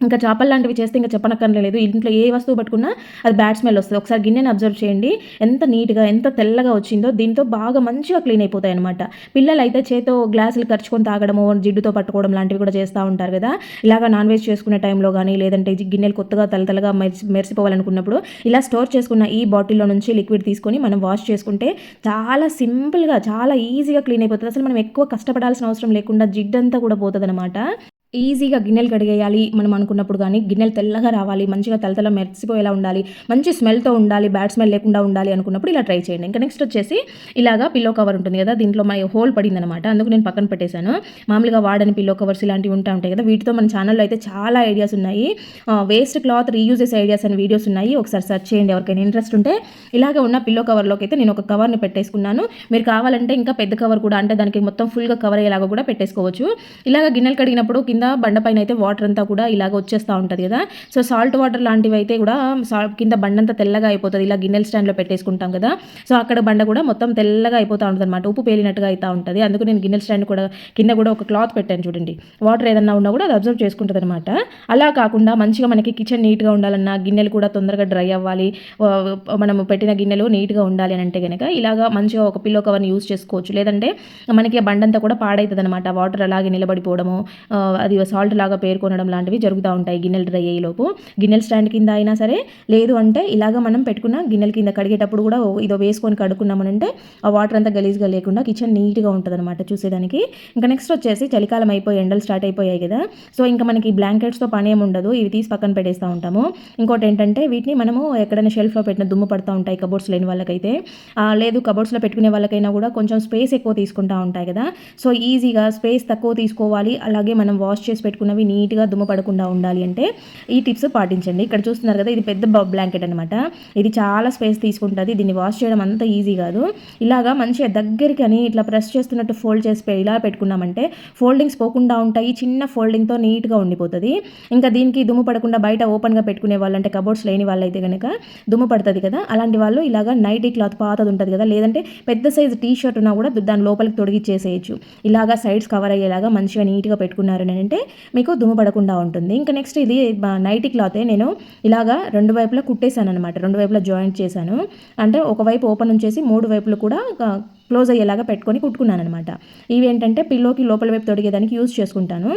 [SPEAKER 1] ఇంకా చేపలు లాంటివి చేస్తే ఇంకా చెప్పనక్కర్లేదు. ఇంట్లో ఏ వస్తువు పట్టుకున్నా అది బ్యాడ్ స్మెల్ వస్తుంది. ఒకసారి గిన్నెని అబ్జర్వ్ చేయండి. ఎంత నీట్గా ఎంత తెల్లగా వచ్చిందో దీంతో బాగా మంచిగా క్లీన్ అయిపోతాయి అనమాట పిల్లలు అయితే చేతో గ్లాసులు ఖర్చుకొని తాగడము జిడ్డుతో పట్టుకోవడం లాంటివి కూడా చేస్తూ ఉంటారు కదా. ఇలాగా నాన్ వెజ్ చేసుకునే టైంలో కానీ లేదంటే గిన్నెలు కొత్తగా తలతలగా మెరిసి మెరిసిపోవాలనుకున్నప్పుడు ఇలా స్టోర్ చేసుకున్న ఈ బాటిల్లో నుంచి లిక్విడ్ తీసుకొని మనం వాష్ చేసుకుంటే చాలా సింపుల్గా చాలా ఈజీగా క్లీన్ అయిపోతుంది. అసలు మనం ఎక్కువ కష్టపడాల్సిన అవసరం లేకుండా జిడ్డంతా కూడా పోతుంది అనమాట ఈజీగా గిన్నెలు కడిగేయాలి. మనం అనుకున్నప్పుడు కానీ గిన్నెలు తెల్లగా రావాలి మంచిగా తలతల మెరిసిపోయేలా ఉండాలి మంచి స్మెల్తో ఉండాలి బ్యాడ్ స్మెల్ లేకుండా ఉండాలి అనుకున్నప్పుడు ఇలా ట్రై చేయండి. ఇంకా నెక్స్ట్ వచ్చేసి ఇలాగా పిల్లో కవర్ ఉంటుంది కదా దీంట్లో మై హోల్ పడింది అనమాట అందుకు నేను పక్కన పెట్టేశాను. మామూలుగా వాడని పిల్లో కవర్స్ ఇలాంటివి ఉంటా ఉంటాయి కదా వీటితో మన ఛానల్లో అయితే చాలా ఐడియాస్ ఉన్నాయి. వేస్ట్ క్లాత్ రీయూజెస్ ఐడియాస్ అని వీడియోస్ ఉన్నాయి. ఒకసారి సెర్చ్ చేయండి ఎవరికైనా ఇంట్రెస్ట్ ఉంటే. ఇలాగే ఉన్న పిల్లో కవర్లోకి అయితే నేను ఒక కవర్ని పెట్టేసుకున్నాను. మీరు కావాలంటే ఇంకా పెద్ద కవర్ కూడా అంటే దానికి మొత్తం ఫుల్గా కవర్ అయ్యేలాగా కూడా పెట్టేసుకోవచ్చు. ఇలాగ గిన్నెలు కడిగినప్పుడు కింద బండపైన అయితే వాటర్ అంతా కూడా ఇలాగ వచ్చేస్తూ ఉంటుంది కదా. సో సాల్ట్ వాటర్ లాంటివి అయితే కూడా కింద బండంతా తెల్లగా అయిపోతుంది. ఇలా గిన్నెల స్టాండ్లో పెట్టేసుకుంటాం కదా. సో అక్కడ బండ కూడా మొత్తం తెల్లగా అయిపోతూ ఉంటుంది అనమాట ఉప్పు పేలినట్టుగా అవుతూ ఉంటుంది. అందుకు నేను గిన్నెల స్టాండ్ కూడా కింద కూడా ఒక క్లాత్ పెట్టాను చూడండి. వాటర్ ఏదన్నా ఉన్నా కూడా అది అబ్జర్వ్ చేసుకుంటుంది అనమాట అలా కాకుండా మంచిగా మనకి కిచెన్ నీట్గా ఉండాలన్నా గిన్నెలు కూడా తొందరగా డ్రై అవ్వాలి. మనం పెట్టిన గిన్నెలు నీట్గా ఉండాలి అని అంటే కనుక ఇలాగా మంచిగా ఒక పిల్లో కవర్ని యూస్ చేసుకోవచ్చు. లేదంటే మనకి బండంతా కూడా పాడవుతుంది అనమాట వాటర్ అలాగే నిలబడిపోవడము అది సాల్ట్ లాగా పేర్కొనడం లాంటివి జరుగుతూ ఉంటాయి గిన్నెలు డ్రై అయ్యేలోపు. గిన్నెల స్టాండ్ కింద అయినా సరే లేదు అంటే ఇలాగ మనం పెట్టుకున్న గిన్నెల కింద కడిగేటప్పుడు కూడా ఇదో వేసుకొని కడుక్కున్నామనంటే ఆ వాటర్ అంతా గలీజ్గా లేకుండా కిచెన్ నీట్గా ఉంటుంది అనమాట చూసేదానికి. ఇంకా నెక్స్ట్ వచ్చేసి చలికాలం అయిపోయి ఎండలు స్టార్ట్ అయిపోయాయి కదా. సో ఇంకా మనకి బ్లాంకెట్స్తో పని ఏమి ఉండదు. ఇవి తీసి పక్కన పెట్టేస్తూ ఉంటాము. ఇంకోటి ఏంటంటే వీటిని మనము ఎక్కడైనా షెల్ఫ్లో పెట్టిన దుమ్ము పడుతూ ఉంటాయి కబోర్డ్స్ లేని వాళ్ళకైతే. లేదు కబోర్డ్స్లో పెట్టుకునే వాళ్ళకైనా కూడా కొంచెం స్పేస్ ఎక్కువ తీసుకుంటూ ఉంటాయి కదా. సో ఈజీగా స్పేస్ తక్కువ తీసుకోవాలి. అలాగే మనం వాష్ చేసి పెట్టుకున్నవి నీట్గా దుమ్ము పడకుండా ఉండాలి అంటే ఈ టిప్స్ పాటించండి. ఇక్కడ చూస్తున్నారు కదా ఇది పెద్ద బ్లాంకెట్ అనమాట ఇది చాలా స్పేస్ తీసుకుంటుంది. దీన్ని వాష్ చేయడం అంత ఈజీ కాదు. ఇలాగా మంచిగా దగ్గరికి అని ఇట్లా ప్రెస్ చేస్తున్నట్టు ఫోల్డ్ చేసి ఇలా పెట్టుకున్నామంటే ఫోల్డింగ్స్ పోకుండా ఉంటాయి. చిన్న ఫోల్డింగ్తో నీట్గా ఉండిపోతుంది. ఇంకా దీనికి దుమ్ము పడకుండా బయట ఓపెన్గా పెట్టుకునే వాళ్ళు అంటే కబోర్డ్స్ లేని వాళ్ళైతే కనుక దుమ్ము పడుతుంది కదా. అలాంటి వాళ్ళు ఇలాగా నైటీ క్లాత్ పాతది ఉంటుంది కదా. లేదంటే పెద్ద సైజు టీ షర్ట్ ఉన్నా కూడా దాని లోపలికి తొడిగిచ్చేసేయచ్చు. ఇలాగా సైడ్స్ కవర్ అయ్యేలాగా మంచిగా నీట్గా పెట్టుకున్నారు అంటే మీకు దుమ్ము పడకుండా ఉంటుంది. ఇంకా నెక్స్ట్ ఇది నైటీ క్లాతే నేను ఇలాగా రెండు వైపులా కుట్టేశాను అనమాట రెండు వైపులా జాయింట్ చేశాను. అంటే ఒకవైపు ఓపెన్ ఉంచేసి మూడు వైపులు కూడా క్లోజ్ అయ్యేలాగా పెట్టుకొని కుట్టుకున్నాను అనమాట ఇవి ఏంటంటే పిల్లోకి లోపల వైపు తొడిగేదానికి యూజ్ చేసుకుంటాను.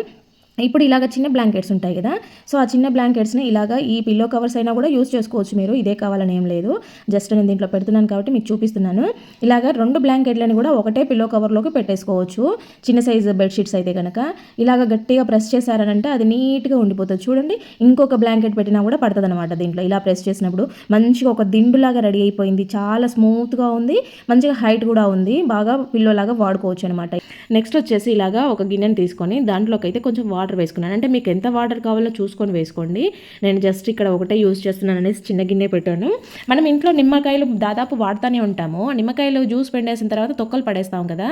[SPEAKER 1] ఇప్పుడు ఇలాగ చిన్న బ్లాంకెట్స్ ఉంటాయి కదా. సో ఆ చిన్న బ్లాంకెట్స్ని ఇలాగ ఈ పిల్లో కవర్స్ అయినా కూడా యూస్ చేసుకోవచ్చు మీరు. ఇదే కావాలని ఏం లేదు. జస్ట్ నేను దీంట్లో పెడుతున్నాను కాబట్టి మీకు చూపిస్తున్నాను. ఇలాగ రెండు బ్లాంకెట్లని కూడా ఒకటే పిల్లో కవర్లోకి పెట్టేసుకోవచ్చు. చిన్న సైజు బెడ్షీట్స్ అయితే కనుక ఇలాగ గట్టిగా ప్రెస్ చేశారనంటే అది నీట్గా ఉండిపోతుంది. చూడండి ఇంకొక బ్లాంకెట్ పెట్టినా కూడా పడుతుంది అనమాట దీంట్లో. ఇలా ప్రెస్ చేసినప్పుడు మంచిగా ఒక దిండులాగా రెడీ అయిపోయింది. చాలా స్మూత్గా ఉంది. మంచిగా హైట్ కూడా ఉంది. బాగా పిల్లోలాగా వాడుకోవచ్చు అనమాట నెక్స్ట్ వచ్చేసి ఇలాగా ఒక గిన్నెని తీసుకొని దాంట్లోకి అయితే కొంచెం వాటర్ వేసుకున్నాను. అంటే మీకు ఎంత వాటర్ కావాలో చూసుకొని వేసుకోండి. నేను జస్ట్ ఇక్కడ ఒకటే యూజ్ చేస్తున్నాను అనేసి చిన్న గిన్నె పెట్టాను. మనం ఇంట్లో నిమ్మకాయలు దాదాపు వాడుతూనే ఉంటాము. నిమ్మకాయలు జ్యూస్ పెండేసిన తర్వాత తొక్కలు పడేస్తాం కదా.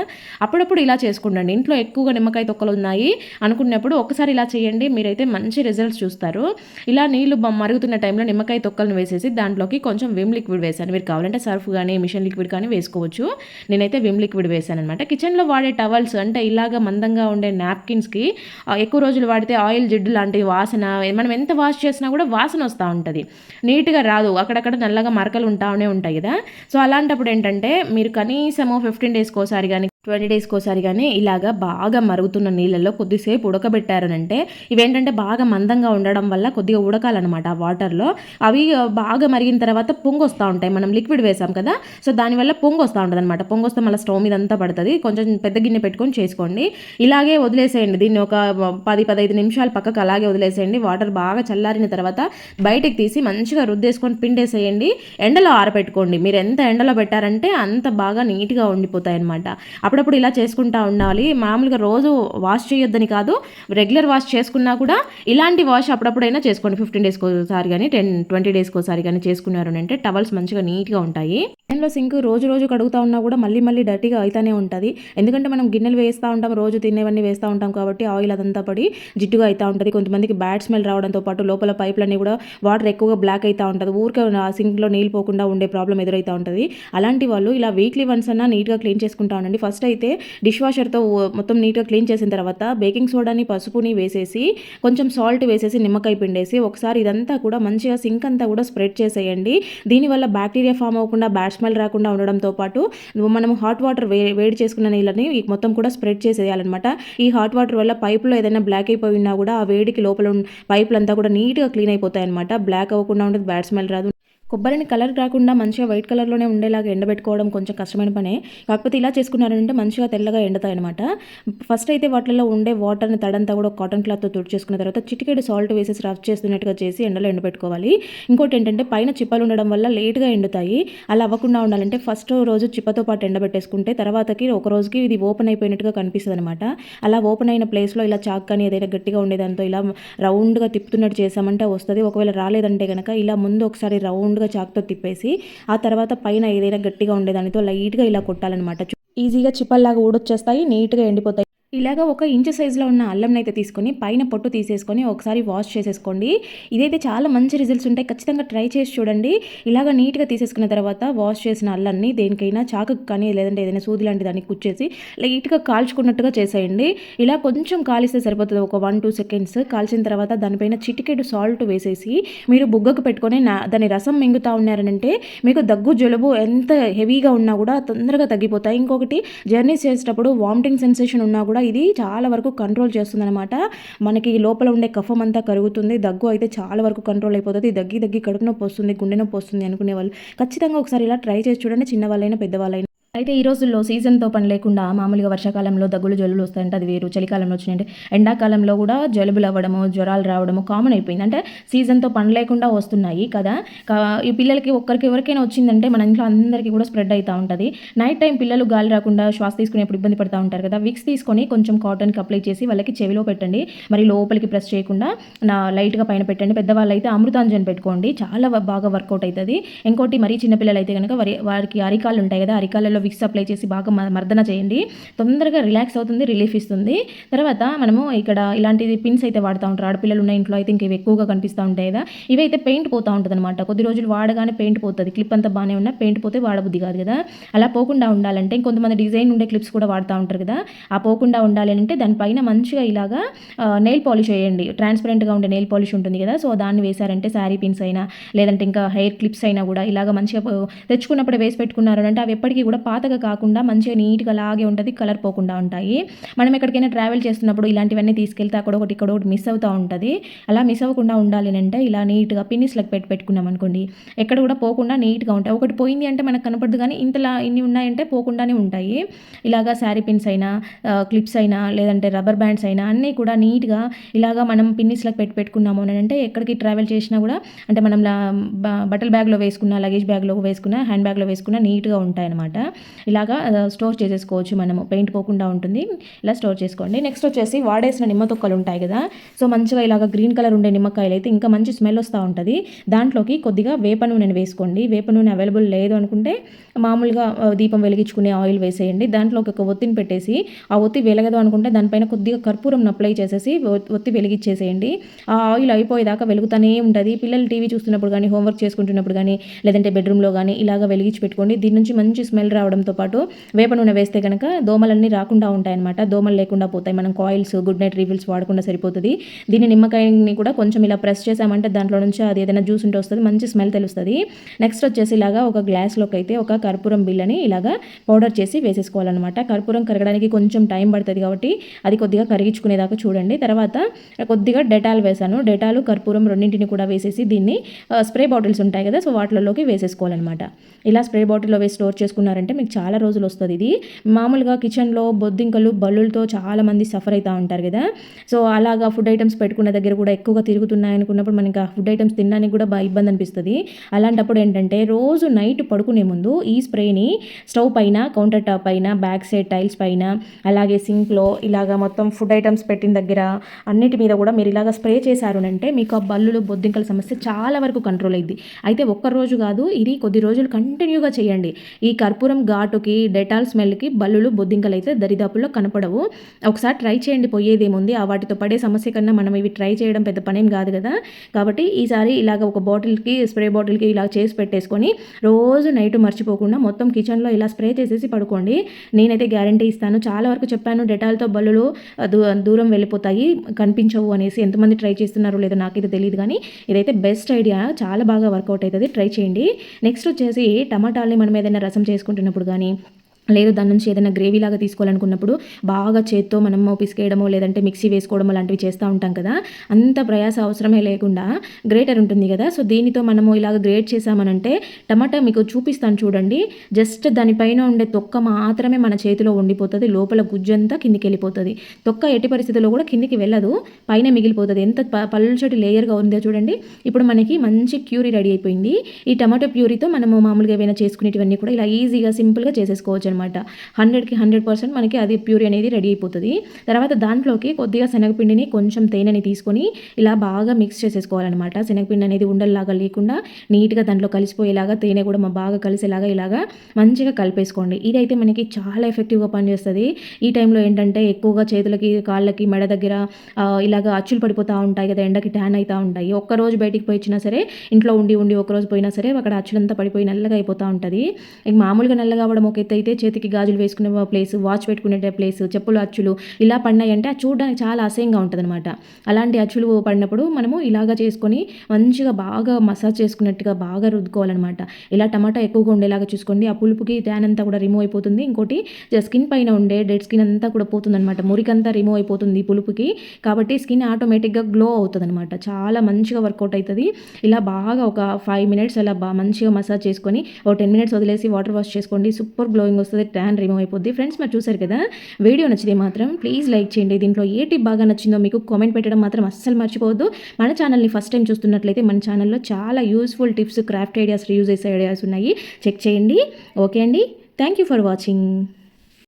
[SPEAKER 1] అప్పుడప్పుడు ఇలా చేసుకుండండి. ఇంట్లో ఎక్కువగా నిమ్మకాయ తొక్కలు ఉన్నాయి అనుకున్నప్పుడు ఒకసారి ఇలా చేయండి. మీరైతే మంచి రిజల్ట్స్ చూస్తారు. ఇలా నీళ్ళు మరుగుతున్న టైంలో నిమ్మకాయ తొక్కలను వేసేసి దాంట్లోకి కొంచెం విమ్ లిక్విడ్ వేసాను మీరు కావాలంటే సర్ఫ్ కానీ మిషన్ లిక్విడ్ కానీ వేసుకోవచ్చు. నేనైతే విమ్ లిక్విడ్ వేసాను అనమాట కిచెన్లో వాడే టవల్ టవల్స్ అంటే ఇలాగ మందంగా ఉండే నాప్కిన్స్కి ఎక్కువ రోజులు వాడితే ఆయిల్ జిడ్డు లాంటి వాసన మనం ఎంత వాష్ చేసినా కూడా వాసన వస్తూ ఉంటుంది. నీట్గా రాదు అక్కడక్కడ నల్లగా మరకలు ఉంటానే ఉంటాయి కదా. సో అలాంటప్పుడు ఏంటంటే మీరు కనీసము ఫిఫ్టీన్ డేస్కి ఒకసారి కానీ ట్వంటీ డేస్కి ఒకసారి కానీ ఇలాగా బాగా మరుగుతున్న నీళ్ళల్లో కొద్దిసేపు ఉడకబెట్టారనంటే ఇవేంటంటే బాగా మందంగా ఉండడం వల్ల కొద్దిగా ఉడకాలన్నమాట ఆ వాటర్లో. అవి బాగా మరిగిన తర్వాత పొంగొస్తూ ఉంటాయి. మనం లిక్విడ్ వేసాం కదా సో దానివల్ల పొంగొస్తూ ఉంటుంది అనమాట పొంగొస్తే మళ్ళీ స్టవ్ మీద అంతా పడుతుంది. కొంచెం పెద్ద గిన్నె పెట్టుకొని చేసుకోండి. ఇలాగే వదిలేసేయండి. దీన్ని ఒక పది పదహైదు నిమిషాలు పక్కకు అలాగే వదిలేసేయండి. వాటర్ బాగా చల్లారిన తర్వాత బయటకు తీసి మంచిగా రుద్దేసుకొని పిండేసేయండి. ఎండలో ఆరబెట్టుకోండి మీరు ఎంత ఎండలో పెట్టారంటే అంత బాగా నీట్గా ఉండిపోతాయి అనమాట అప్పుడప్పుడు ఇలా చేసుకుంటా ఉండాలి. మామూలుగా రోజు వాష్ చేయొద్దని కాదు రెగ్యులర్ వాష్ చేసుకున్నా కూడా ఇలాంటి వాష్ అప్పుడప్పుడైనా చేసుకోండి. ఫిఫ్టీన్ డేస్కి ఒకసారి కానీ టెన్ ట్వంటీ డేస్కి ఒకసారి కానీ చేసుకున్నారు అంటే టవల్స్ మంచిగా నీట్గా ఉంటాయి. కిచెన్లో సింక్ రోజు రోజు కడుగుతా ఉన్నా కూడా మళ్ళీ మళ్ళీ డర్టీగా అవుతానే ఉంటుంది. ఎందుకంటే మనం గిన్నెలు వేస్తూ ఉంటాం రోజు తినేవన్నీ వేస్తూ ఉంటాం కాబట్టి ఆయిల్ అదంతా పడి జిడ్డుగా అవుతూ ఉంటుంది. కొంతమందికి బ్యాడ్ స్మెల్ రావడంతో పాటు లోపల పైపులన్నీ కూడా వాటర్ ఎక్కువగా బ్లాక్ అవుతూ ఉంటుంది. ఊరికే సింక్లో నీళ్ళు పోకుండా ఉండే ప్రాబ్లం ఎదురవుతూ ఉంటుంది. అలాంటి వాళ్ళు ఇలా వీక్లీ వన్స్ అన్నా నీట్గా క్లీన్ చేసుకుంటా ఉండండి. ఫస్ట్ అయితే డిష్ వాషర్తో మొత్తం నీట్గా క్లీన్ చేసిన తర్వాత బేకింగ్ సోడాని పసుపుని వేసేసి కొంచెం సాల్ట్ వేసేసి నిమ్మకాయ పిండేసి ఒకసారి ఇదంతా కూడా మంచిగా సింక్ అంతా కూడా స్ప్రెడ్ చేసేయండి. దీనివల్ల బ్యాక్టీరియా ఫామ్ అవ్వకుండా బ్యాడ్ స్మెల్ రాకుండా ఉండడంతో పాటు మనం హాట్ వాటర్ వే వేడి చేసుకున్న నీళ్ళని మొత్తం కూడా స్ప్రెడ్ చేసేయాలన్నమాట. ఈ హాట్ వాటర్ వల్ల పైపులో ఏదైనా బ్లాక్ అయిపోయినా కూడా ఆ వేడికి లోపల పైపులంతా కూడా నీట్గా క్లీన్ అయిపోతాయి అనమాట బ్లాక్ అవ్వకుండా ఉంటుంది బ్యాడ్ స్మెల్ రాదు. కొబ్బరిని కలర్ రాకుండా మంచిగా వైట్ కలర్లోనే ఉండేలాగా ఎండబెట్టుకోవడం కొంచెం కష్టమైన పనే. కాకపోతే ఇలా చేసుకున్నారంటే మంచిగా తెల్లగా ఎండతాయనమాట ఫస్ట్ అయితే వాటిలో ఉండే వాటర్ని తడంతా కూడా కాటన్ క్లాత్తో తుడిచేసుకున్న తర్వాత చిటికెడు సాల్ట్ వేసేసి రఫ్ చేస్తున్నట్టుగా చేసి ఎండలో ఎండబెట్టుకోవాలి. ఇంకోటి ఏంటంటే పైన చిప్పలు ఉండడం వల్ల లేట్గా ఎండుతాయి. అలా అవ్వకుండా ఉండాలంటే ఫస్ట్ రోజు చిప్పతో పాటు ఎండబెట్టేసుకుంటే తర్వాతకి ఒక రోజుకి ఇది ఓపెన్ అయిపోయినట్టుగా కనిపిస్తుంది అనమాట అలా ఓపెన్ అయిన ప్లేస్లో ఇలా చాక్ కానీ ఏదైనా గట్టిగా ఉండేదాంతో ఇలా రౌండ్గా తిప్పుతున్నట్టు చేసామంటే వస్తుంది. ఒకవేళ రాలేదంటే కనుక ఇలా ముందు ఒకసారి రౌండ్ రౌండ్గా చాక్తో తిప్పేసి ఆ తర్వాత పైన ఏదైనా గట్టిగా ఉండేదానితో లైట్గా ఇలా కొట్టాలన్నమాట. ఈజీగా చిప్పల్లాగా ఊడొచ్చేస్తాయి నీట్గా ఎండిపోతాయి. ఇలాగ ఒక ఇంచు సైజులో ఉన్న అల్లంని అయితే తీసుకొని పైన పొట్టు తీసేసుకొని ఒకసారి వాష్ చేసేసుకోండి. ఇదైతే చాలా మంచి రిజల్ట్స్ ఉంటాయి. ఖచ్చితంగా ట్రై చేసి చూడండి. ఇలాగ నీట్గా తీసేసుకున్న తర్వాత వాష్ చేసిన అల్లాన్ని దేనికైనా చాకు కానీ లేదంటే ఏదైనా సూది లాంటి దానికి కుచ్చేసి లైట్గా కాల్చుకున్నట్టుగా చేసేయండి. ఇలా కొంచెం కాలిస్తే సరిపోతుంది. ఒక వన్ టూ సెకండ్స్ కాల్చిన తర్వాత దానిపైన చిటికెడు సాల్ట్ వేసేసి మీరు బుగ్గకు పెట్టుకొని నా దాని రసం మింగుతా ఉన్నారనంటే మీకు దగ్గు జలుబు ఎంత హెవీగా ఉన్నా కూడా తొందరగా తగ్గిపోతాయి. ఇంకొకటి జర్నీస్ చేసేటప్పుడు వామిటింగ్ సెన్సేషన్ ఉన్నా కూడా ఇది చాలా వరకు కంట్రోల్ చేస్తుందన్నమాట. మనకి లోపల ఉండే కఫం అంతా కరుగుతుంది. దగ్గు అయితే చాలా వరకు కంట్రోల్ అయిపోతుంది. దగ్గి దగ్గి కడుపు నొప్పి వస్తుంది గుండె నొప్పి వస్తుంది అనుకునే వాళ్ళు ఖచ్చితంగా ఒకసారి ఇలా ట్రై చేసి చూడండి. చిన్నవాళ్ళైనా పెద్దవాళ్ళైనా. అయితే ఈ రోజుల్లో సీజన్తో పని లేకుండా మామూలుగా వర్షాకాలంలో దగ్గులు జలుబులు వస్తాయంటే అది వేరు చలికాలంలో వచ్చినాయంటే ఎండాకాలంలో కూడా జలుబులు అవ్వడము జ్వరాలు రావడము కామన్ అయిపోయింది. అంటే సీజన్తో పని లేకుండా వస్తున్నాయి కదా. ఈ పిల్లలకి ఒక్కరికి ఎవరికైనా వచ్చిందంటే మన ఇంట్లో అందరికీ కూడా స్ప్రెడ్ అవుతూ ఉంటుంది. నైట్ టైం పిల్లలు గాలి రాకుండా శ్వాస తీసుకునేప్పుడు ఇబ్బంది పడుతూ ఉంటారు కదా. విక్స్ తీసుకొని కొంచెం కాటన్కి అప్లై చేసి వాళ్ళకి చెవిలో పెట్టండి. మరి లోపలికి ప్రెస్ చేయకుండా నా లైట్గా పైన పెట్టండి. పెద్దవాళ్ళు అయితే అమృతాంజన్ పెట్టుకోండి. చాలా బాగా వర్కౌట్ అవుతుంది ఇంకోటి మరీ చిన్నపిల్లలు అయితే కనుక వారి వారికి అరికాలు ఉంటాయి కదా అరికాలలో విక్స్ అప్లై చేసి బాగా మర్దన చేయండి. తొందరగా రిలాక్స్ అవుతుంది రిలీఫ్ ఇస్తుంది. తర్వాత మనము ఇక్కడ ఇలాంటిది పిన్స్ అయితే వాడుతూ ఉంటారు. ఆడపిల్లలు ఉన్న ఇంట్లో అయితే ఇంక ఎక్కువగా కనిపిస్తూ ఉంటాయి కదా. ఇవైతే పెయింట్ పోతూ ఉంటుంది అనమాట కొద్ది రోజులు వాడగానే పెయింట్ పోతుంది. క్లిప్ అంతా బాగానే ఉన్నా పెయింట్ పోతే వాడబుద్ది కాదు కదా. అలా పోకుండా ఉండాలంటే ఇంకొంతమంది డిజైన్ ఉండే క్లిప్స్ కూడా వాడుతూ ఉంటారు కదా. ఆ పోకుండా ఉండాలి అంటే దానిపైన మంచిగా ఇలాగా నెయిల్ పాలిష్ వేయండి ట్రాన్స్పరెంట్గా ఉండే నెయిల్ పాలిష్ ఉంటుంది కదా. సో దాన్ని వేశారంటే శారీ పిన్స్ అయినా లేదంటే ఇంకా హెయిర్ క్లిప్స్ అయినా కూడా ఇలాగ మంచిగా తెచ్చుకున్నప్పుడు వేసి పెట్టుకున్నారు అంటే అవి ఎప్పటికీ కూడా పాతగా కాకుండా మంచిగా నీట్గా అలాగే ఉంటుంది కలర్ పోకుండా ఉంటాయి. మనం ఎక్కడికైనా ట్రావెల్ చేస్తున్నప్పుడు ఇలాంటివన్నీ తీసుకెళ్తే అక్కడ ఒకటి ఇక్కడ ఒకటి మిస్ అవుతూ ఉంటుంది. అలా మిస్ అవ్వకుండా ఉండాలి అంటే ఇలా నీట్గా పిన్నిస్లకు పెట్టి పెట్టుకున్నాం అనుకోండి ఎక్కడ కూడా పోకుండా నీట్గా ఉంటాయి. ఒకటి పోయింది అంటే మనకు కనపడదు కానీ ఇంతలా ఇన్ని ఉన్నాయంటే పోకుండానే ఉంటాయి. ఇలాగా శారీ పిన్స్ అయినా క్లిప్స్ అయినా లేదంటే రబ్బర్ బ్యాండ్స్ అయినా అన్నీ కూడా నీట్గా ఇలాగా మనం పిన్నిస్లకు పెట్టి పెట్టుకున్నాము అని అంటే ఎక్కడికి ట్రావెల్ చేసినా కూడా అంటే మనం బట్టల బ్యాగ్లో వేసుకున్న లగేజ్ బ్యాగ్లో వేసుకున్న హ్యాండ్ బ్యాగ్లో వేసుకున్న నీట్గా ఉంటాయన్నమాట. ఇలాగా స్టోర్ చేసేసుకోవచ్చు మనము. పెయింట్ పోకుండా ఉంటుంది. ఇలా స్టోర్ చేసుకోండి. నెక్స్ట్ వచ్చేసి వాడేసిన నిమ్మ తొక్కలు ఉంటాయి కదా. సో మంచిగా ఇలాగ గ్రీన్ కలర్ ఉండే నిమ్మకాయలు అయితే ఇంకా మంచి స్మెల్ వస్తూ ఉంటుంది. దాంట్లోకి కొద్దిగా వేప నూనెను వేసుకోండి. వేప నూనె అవైలబుల్ లేదు అనుకుంటే మామూలుగా దీపం వెలిగించుకునే ఆయిల్ వేసేయండి. దాంట్లో ఒక ఒత్తిని పెట్టేసి ఆ ఒత్తి వెలగదు అనుకుంటే దానిపైన కొద్దిగా కర్పూరం అప్లై చేసేసి ఒత్తి వెలిగించేసేయండి. ఆ ఆయిల్ అయిపోయేదాకా వెలుగుతూనే ఉంటుంది. పిల్లలు టీవీ చూస్తున్నప్పుడు కానీ హోంవర్క్ చేసుకుంటున్నప్పుడు కానీ లేదంటే బెడ్రూమ్లో కానీ ఇలాగ వెలిగించి పెట్టుకోండి. దీని నుంచి మంచి స్మెల్ రావడంతో పాటు వేప నూనె వేస్తే కనుక దోమలన్నీ రాకుండా ఉంటాయన్నమాట. దోమలు లేకుండా పోతాయి. మనం కాయిల్స్ గుడ్ నైట్ రీఫిల్స్ వాడకుండా సరిపోతుంది. దీన్ని నిమ్మకాయని కూడా కొంచెం ఇలా ప్రెస్ చేసామంటే దాంట్లో నుంచి అది ఏదైనా జ్యూస్ ఉంటే వస్తుంది మంచి స్మెల్ తెలుస్తుంది. నెక్స్ట్ వచ్చేసి ఇలాగా ఒక గ్లాస్లోకి అయితే ఒక కర్పూరం బిల్లని ఇలాగా పౌడర్ చేసి వేసేసుకోవాలన్నమాట. కర్పూరం కరగడానికి కొంచెం టైం పడుతుంది కాబట్టి అది కొద్దిగా కరిగించుకునేదాకా చూడండి. తర్వాత కొద్దిగా డెటాల్ వేసాను డెటాలు కర్పూరం రెండింటిని కూడా వేసేసి దీన్ని స్ప్రే బాటిల్స్ ఉంటాయి కదా సో వాటిలోకి వేసేసుకోవాలన్నమాట. ఇలా స్ప్రే బాటిల్లో వేసి స్టోర్ చేసుకున్నారంటే మీకు చాలా రోజులు వస్తుంది ఇది. మామూలుగా కిచెన్లో బొద్దింకలు బల్లులతో చాలామంది సఫర్ అవుతూ ఉంటారు కదా. సో అలాగా ఫుడ్ ఐటమ్స్ పెట్టుకున్న దగ్గర కూడా ఎక్కువగా తిరుగుతున్నాయి అనుకున్నప్పుడు మనకి ఆ ఫుడ్ ఐటమ్స్ తినడానికి కూడా బాగా ఇబ్బంది అనిపిస్తుంది. అలాంటప్పుడు ఏంటంటే రోజు నైట్ పడుకునే ముందు ఈ స్ప్రేని స్టవ్ పైన కౌంటర్ టాప్ పైన బ్యాక్ సైడ్ టైల్స్ పైన అలాగే సింక్లో ఇలాగ మొత్తం ఫుడ్ ఐటమ్స్ పెట్టిన దగ్గర అన్నిటి మీద కూడా మీరు ఇలాగ స్ప్రే చేశారు అంటే మీకు ఆ బల్లులు బొద్దింకల సమస్య చాలా వరకు కంట్రోల్ అయింది అయితే ఒక్కరోజు కాదు ఇది కొద్ది రోజులు కంటిన్యూగా చేయండి. ఈ కర్పూరం ఘాటుకి డెటాల్ స్మెల్కి బల్లులు బొద్దింకలు అయితే దరిదాపుల్లో కనపడవు. ఒకసారి ట్రై చేయండి పోయేదేముంది? ఆ వాటితో పడే సమస్య కన్నా మనం ఇవి ట్రై చేయడం పెద్ద పనేం కాదు కదా? కాబట్టి ఈసారి ఇలాగ ఒక బాటిల్కి స్ప్రే బాటిల్కి ఇలా చేసి పెట్టేసుకొని రోజు నైట్ మర్చిపోకుండా మొత్తం కిచెన్లో ఇలా స్ప్రే చేసేసి పడుకోండి. నేనైతే గ్యారంటీ ఇస్తాను. చాలా వరకు చెప్పాను డెటాల్తో బల్లులు దూరం వెళ్ళిపోతాయి కనిపించవు అనేసి ఎంతమంది ట్రై చేస్తున్నారో లేదో నాకైతే తెలియదు కానీ ఇదైతే బెస్ట్ ఐడియా. చాలా బాగా వర్కౌట్ అవుతుంది. ట్రై చేయండి. నెక్స్ట్ వచ్చేసి టమాటాలని మనం ఏదైనా రసం చేసుకుంటున్నప్పుడు చేసేటప్పుడు కానీ లేదు దాని నుంచి ఏదైనా గ్రేవీ లాగా తీసుకోవాలనుకున్నప్పుడు బాగా చేత్తో మనము పిసికేయడమో లేదంటే మిక్సీ వేసుకోవడమో లాంటివి చేస్తూ ఉంటాం కదా అంత ప్రయాస అవసరమే లేకుండా గ్రేటర్ ఉంటుంది కదా సో దీనితో మనము ఇలాగ గ్రేట్ చేసామనంటే టమాటా మీకు చూపిస్తాను చూడండి జస్ట్ దానిపైన ఉండే తొక్క మాత్రమే మన చేతిలో ఉండిపోతుంది లోపల గుజ్జంతా కిందికి వెళ్ళిపోతుంది. తొక్క ఎట్టి పరిస్థితుల్లో కూడా కిందికి వెళ్ళదు పైన మిగిలిపోతుంది. ఎంత పల్చటి లేయర్గా ఉందో చూడండి ఇప్పుడు మనకి మంచి క్యూరీ రెడీ అయిపోయింది. ఈ టమాటో ప్యూరీతో మనము మామూలుగా ఏమైనా చేసుకునేటివన్నీ కూడా ఇలా ఈజీగా సింపుల్గా చేసేసుకోవచ్చు అనమాట హండ్రెడ్కి హండ్రెడ్ పర్సెంట్ మనకి అది ప్యూరీ అనేది రెడీ అయిపోతుంది. తర్వాత దాంట్లోకి కొద్దిగా శనగపిండిని కొంచెం తేనెని తీసుకొని ఇలా బాగా మిక్స్ చేసేసుకోవాలన్నమాట. శనగపిండి అనేది ఉండల్లాగా లేకుండా నీట్గా దాంట్లో కలిసిపోయేలాగా తేనె కూడా మా బాగా కలిసేలాగా ఇలాగా మంచిగా కలిపేసుకోండి. ఇదైతే మనకి చాలా ఎఫెక్టివ్గా పనిచేస్తుంది. ఈ టైంలో ఏంటంటే ఎక్కువగా చేతులకి కాళ్ళకి మెడ దగ్గర ఇలాగ అచ్చులు పడిపోతూ ఉంటాయి కదా ఎండకి ట్యాన్ అవుతూ ఉంటాయి. ఒక్కరోజు బయటికి పోయినా సరే ఇంట్లో ఉండి ఉండి ఒకరోజు పోయినా సరే అక్కడ అచ్చులంతా పడిపోయి నల్లగా అయిపోతూ ఉంటుంది. మామూలుగా నల్లగా అవ్వడం ఒక అయితే చేతికి గాజులు వేసుకునే ప్లేస్ వాచ్ పెట్టుకునే ప్లేస్ చెప్పులు అచ్చులు ఇలా పడినాయంటే అది చూడడానికి చాలా అసహ్యంగా ఉంటుంది అనమాట అలాంటి అచ్చులు పడినప్పుడు మనము ఇలాగా చేసుకొని మంచిగా బాగా మసాజ్ చేసుకున్నట్టుగా బాగా రుద్దుకోవాలన్నమాట. ఇలా టమాటా ఎక్కువగా ఉండేలాగా చూసుకోండి. ఆ పులుపుకి ట్యాన్ అంతా కూడా రిమూవ్ అయిపోతుంది. ఇంకోటి స్కిన్ పైన ఉండే డెడ్ స్కిన్ అంతా కూడా పోతుంది అనమాట మురికంతా రిమూవ్ అయిపోతుంది పులుపుకి. కాబట్టి స్కిన్ ఆటోమేటిక్గా గ్లో అవుతుంది అనమాట చాలా మంచిగా వర్కౌట్ అవుతుంది ఇలా బాగా ఒక ఫైవ్ మినిట్స్ అలా బాగా మంచిగా మసాజ్ చేసుకొని ఒక టెన్ మినిట్స్ వదిలేసి వాటర్ వాష్ చేసుకోండి. సూపర్ గ్లోయింగ్ వస్తుంది. వస్తుంది ట్యాన్ రిమూవ్ అయిపోద్ది. ఫ్రెండ్స్ మరి చూసారు కదా? వీడియో నచ్చితే మాత్రం ప్లీజ్ లైక్ చేయండి. దీంట్లో ఏ టిప్ బాగా నచ్చిందో మీకు కామెంట్ పెట్టడం మాత్రం అస్సలు మర్చిపోవద్దు. మన ఛానల్ని ఫస్ట్ టైం చూస్తున్నట్లయితే మన ఛానల్లో చాలా useful tips craft ideas reuse చేసే ఐడియాస్ ఉన్నాయి. చెక్ చేయండి. ఓకే అండి? Thank you for watching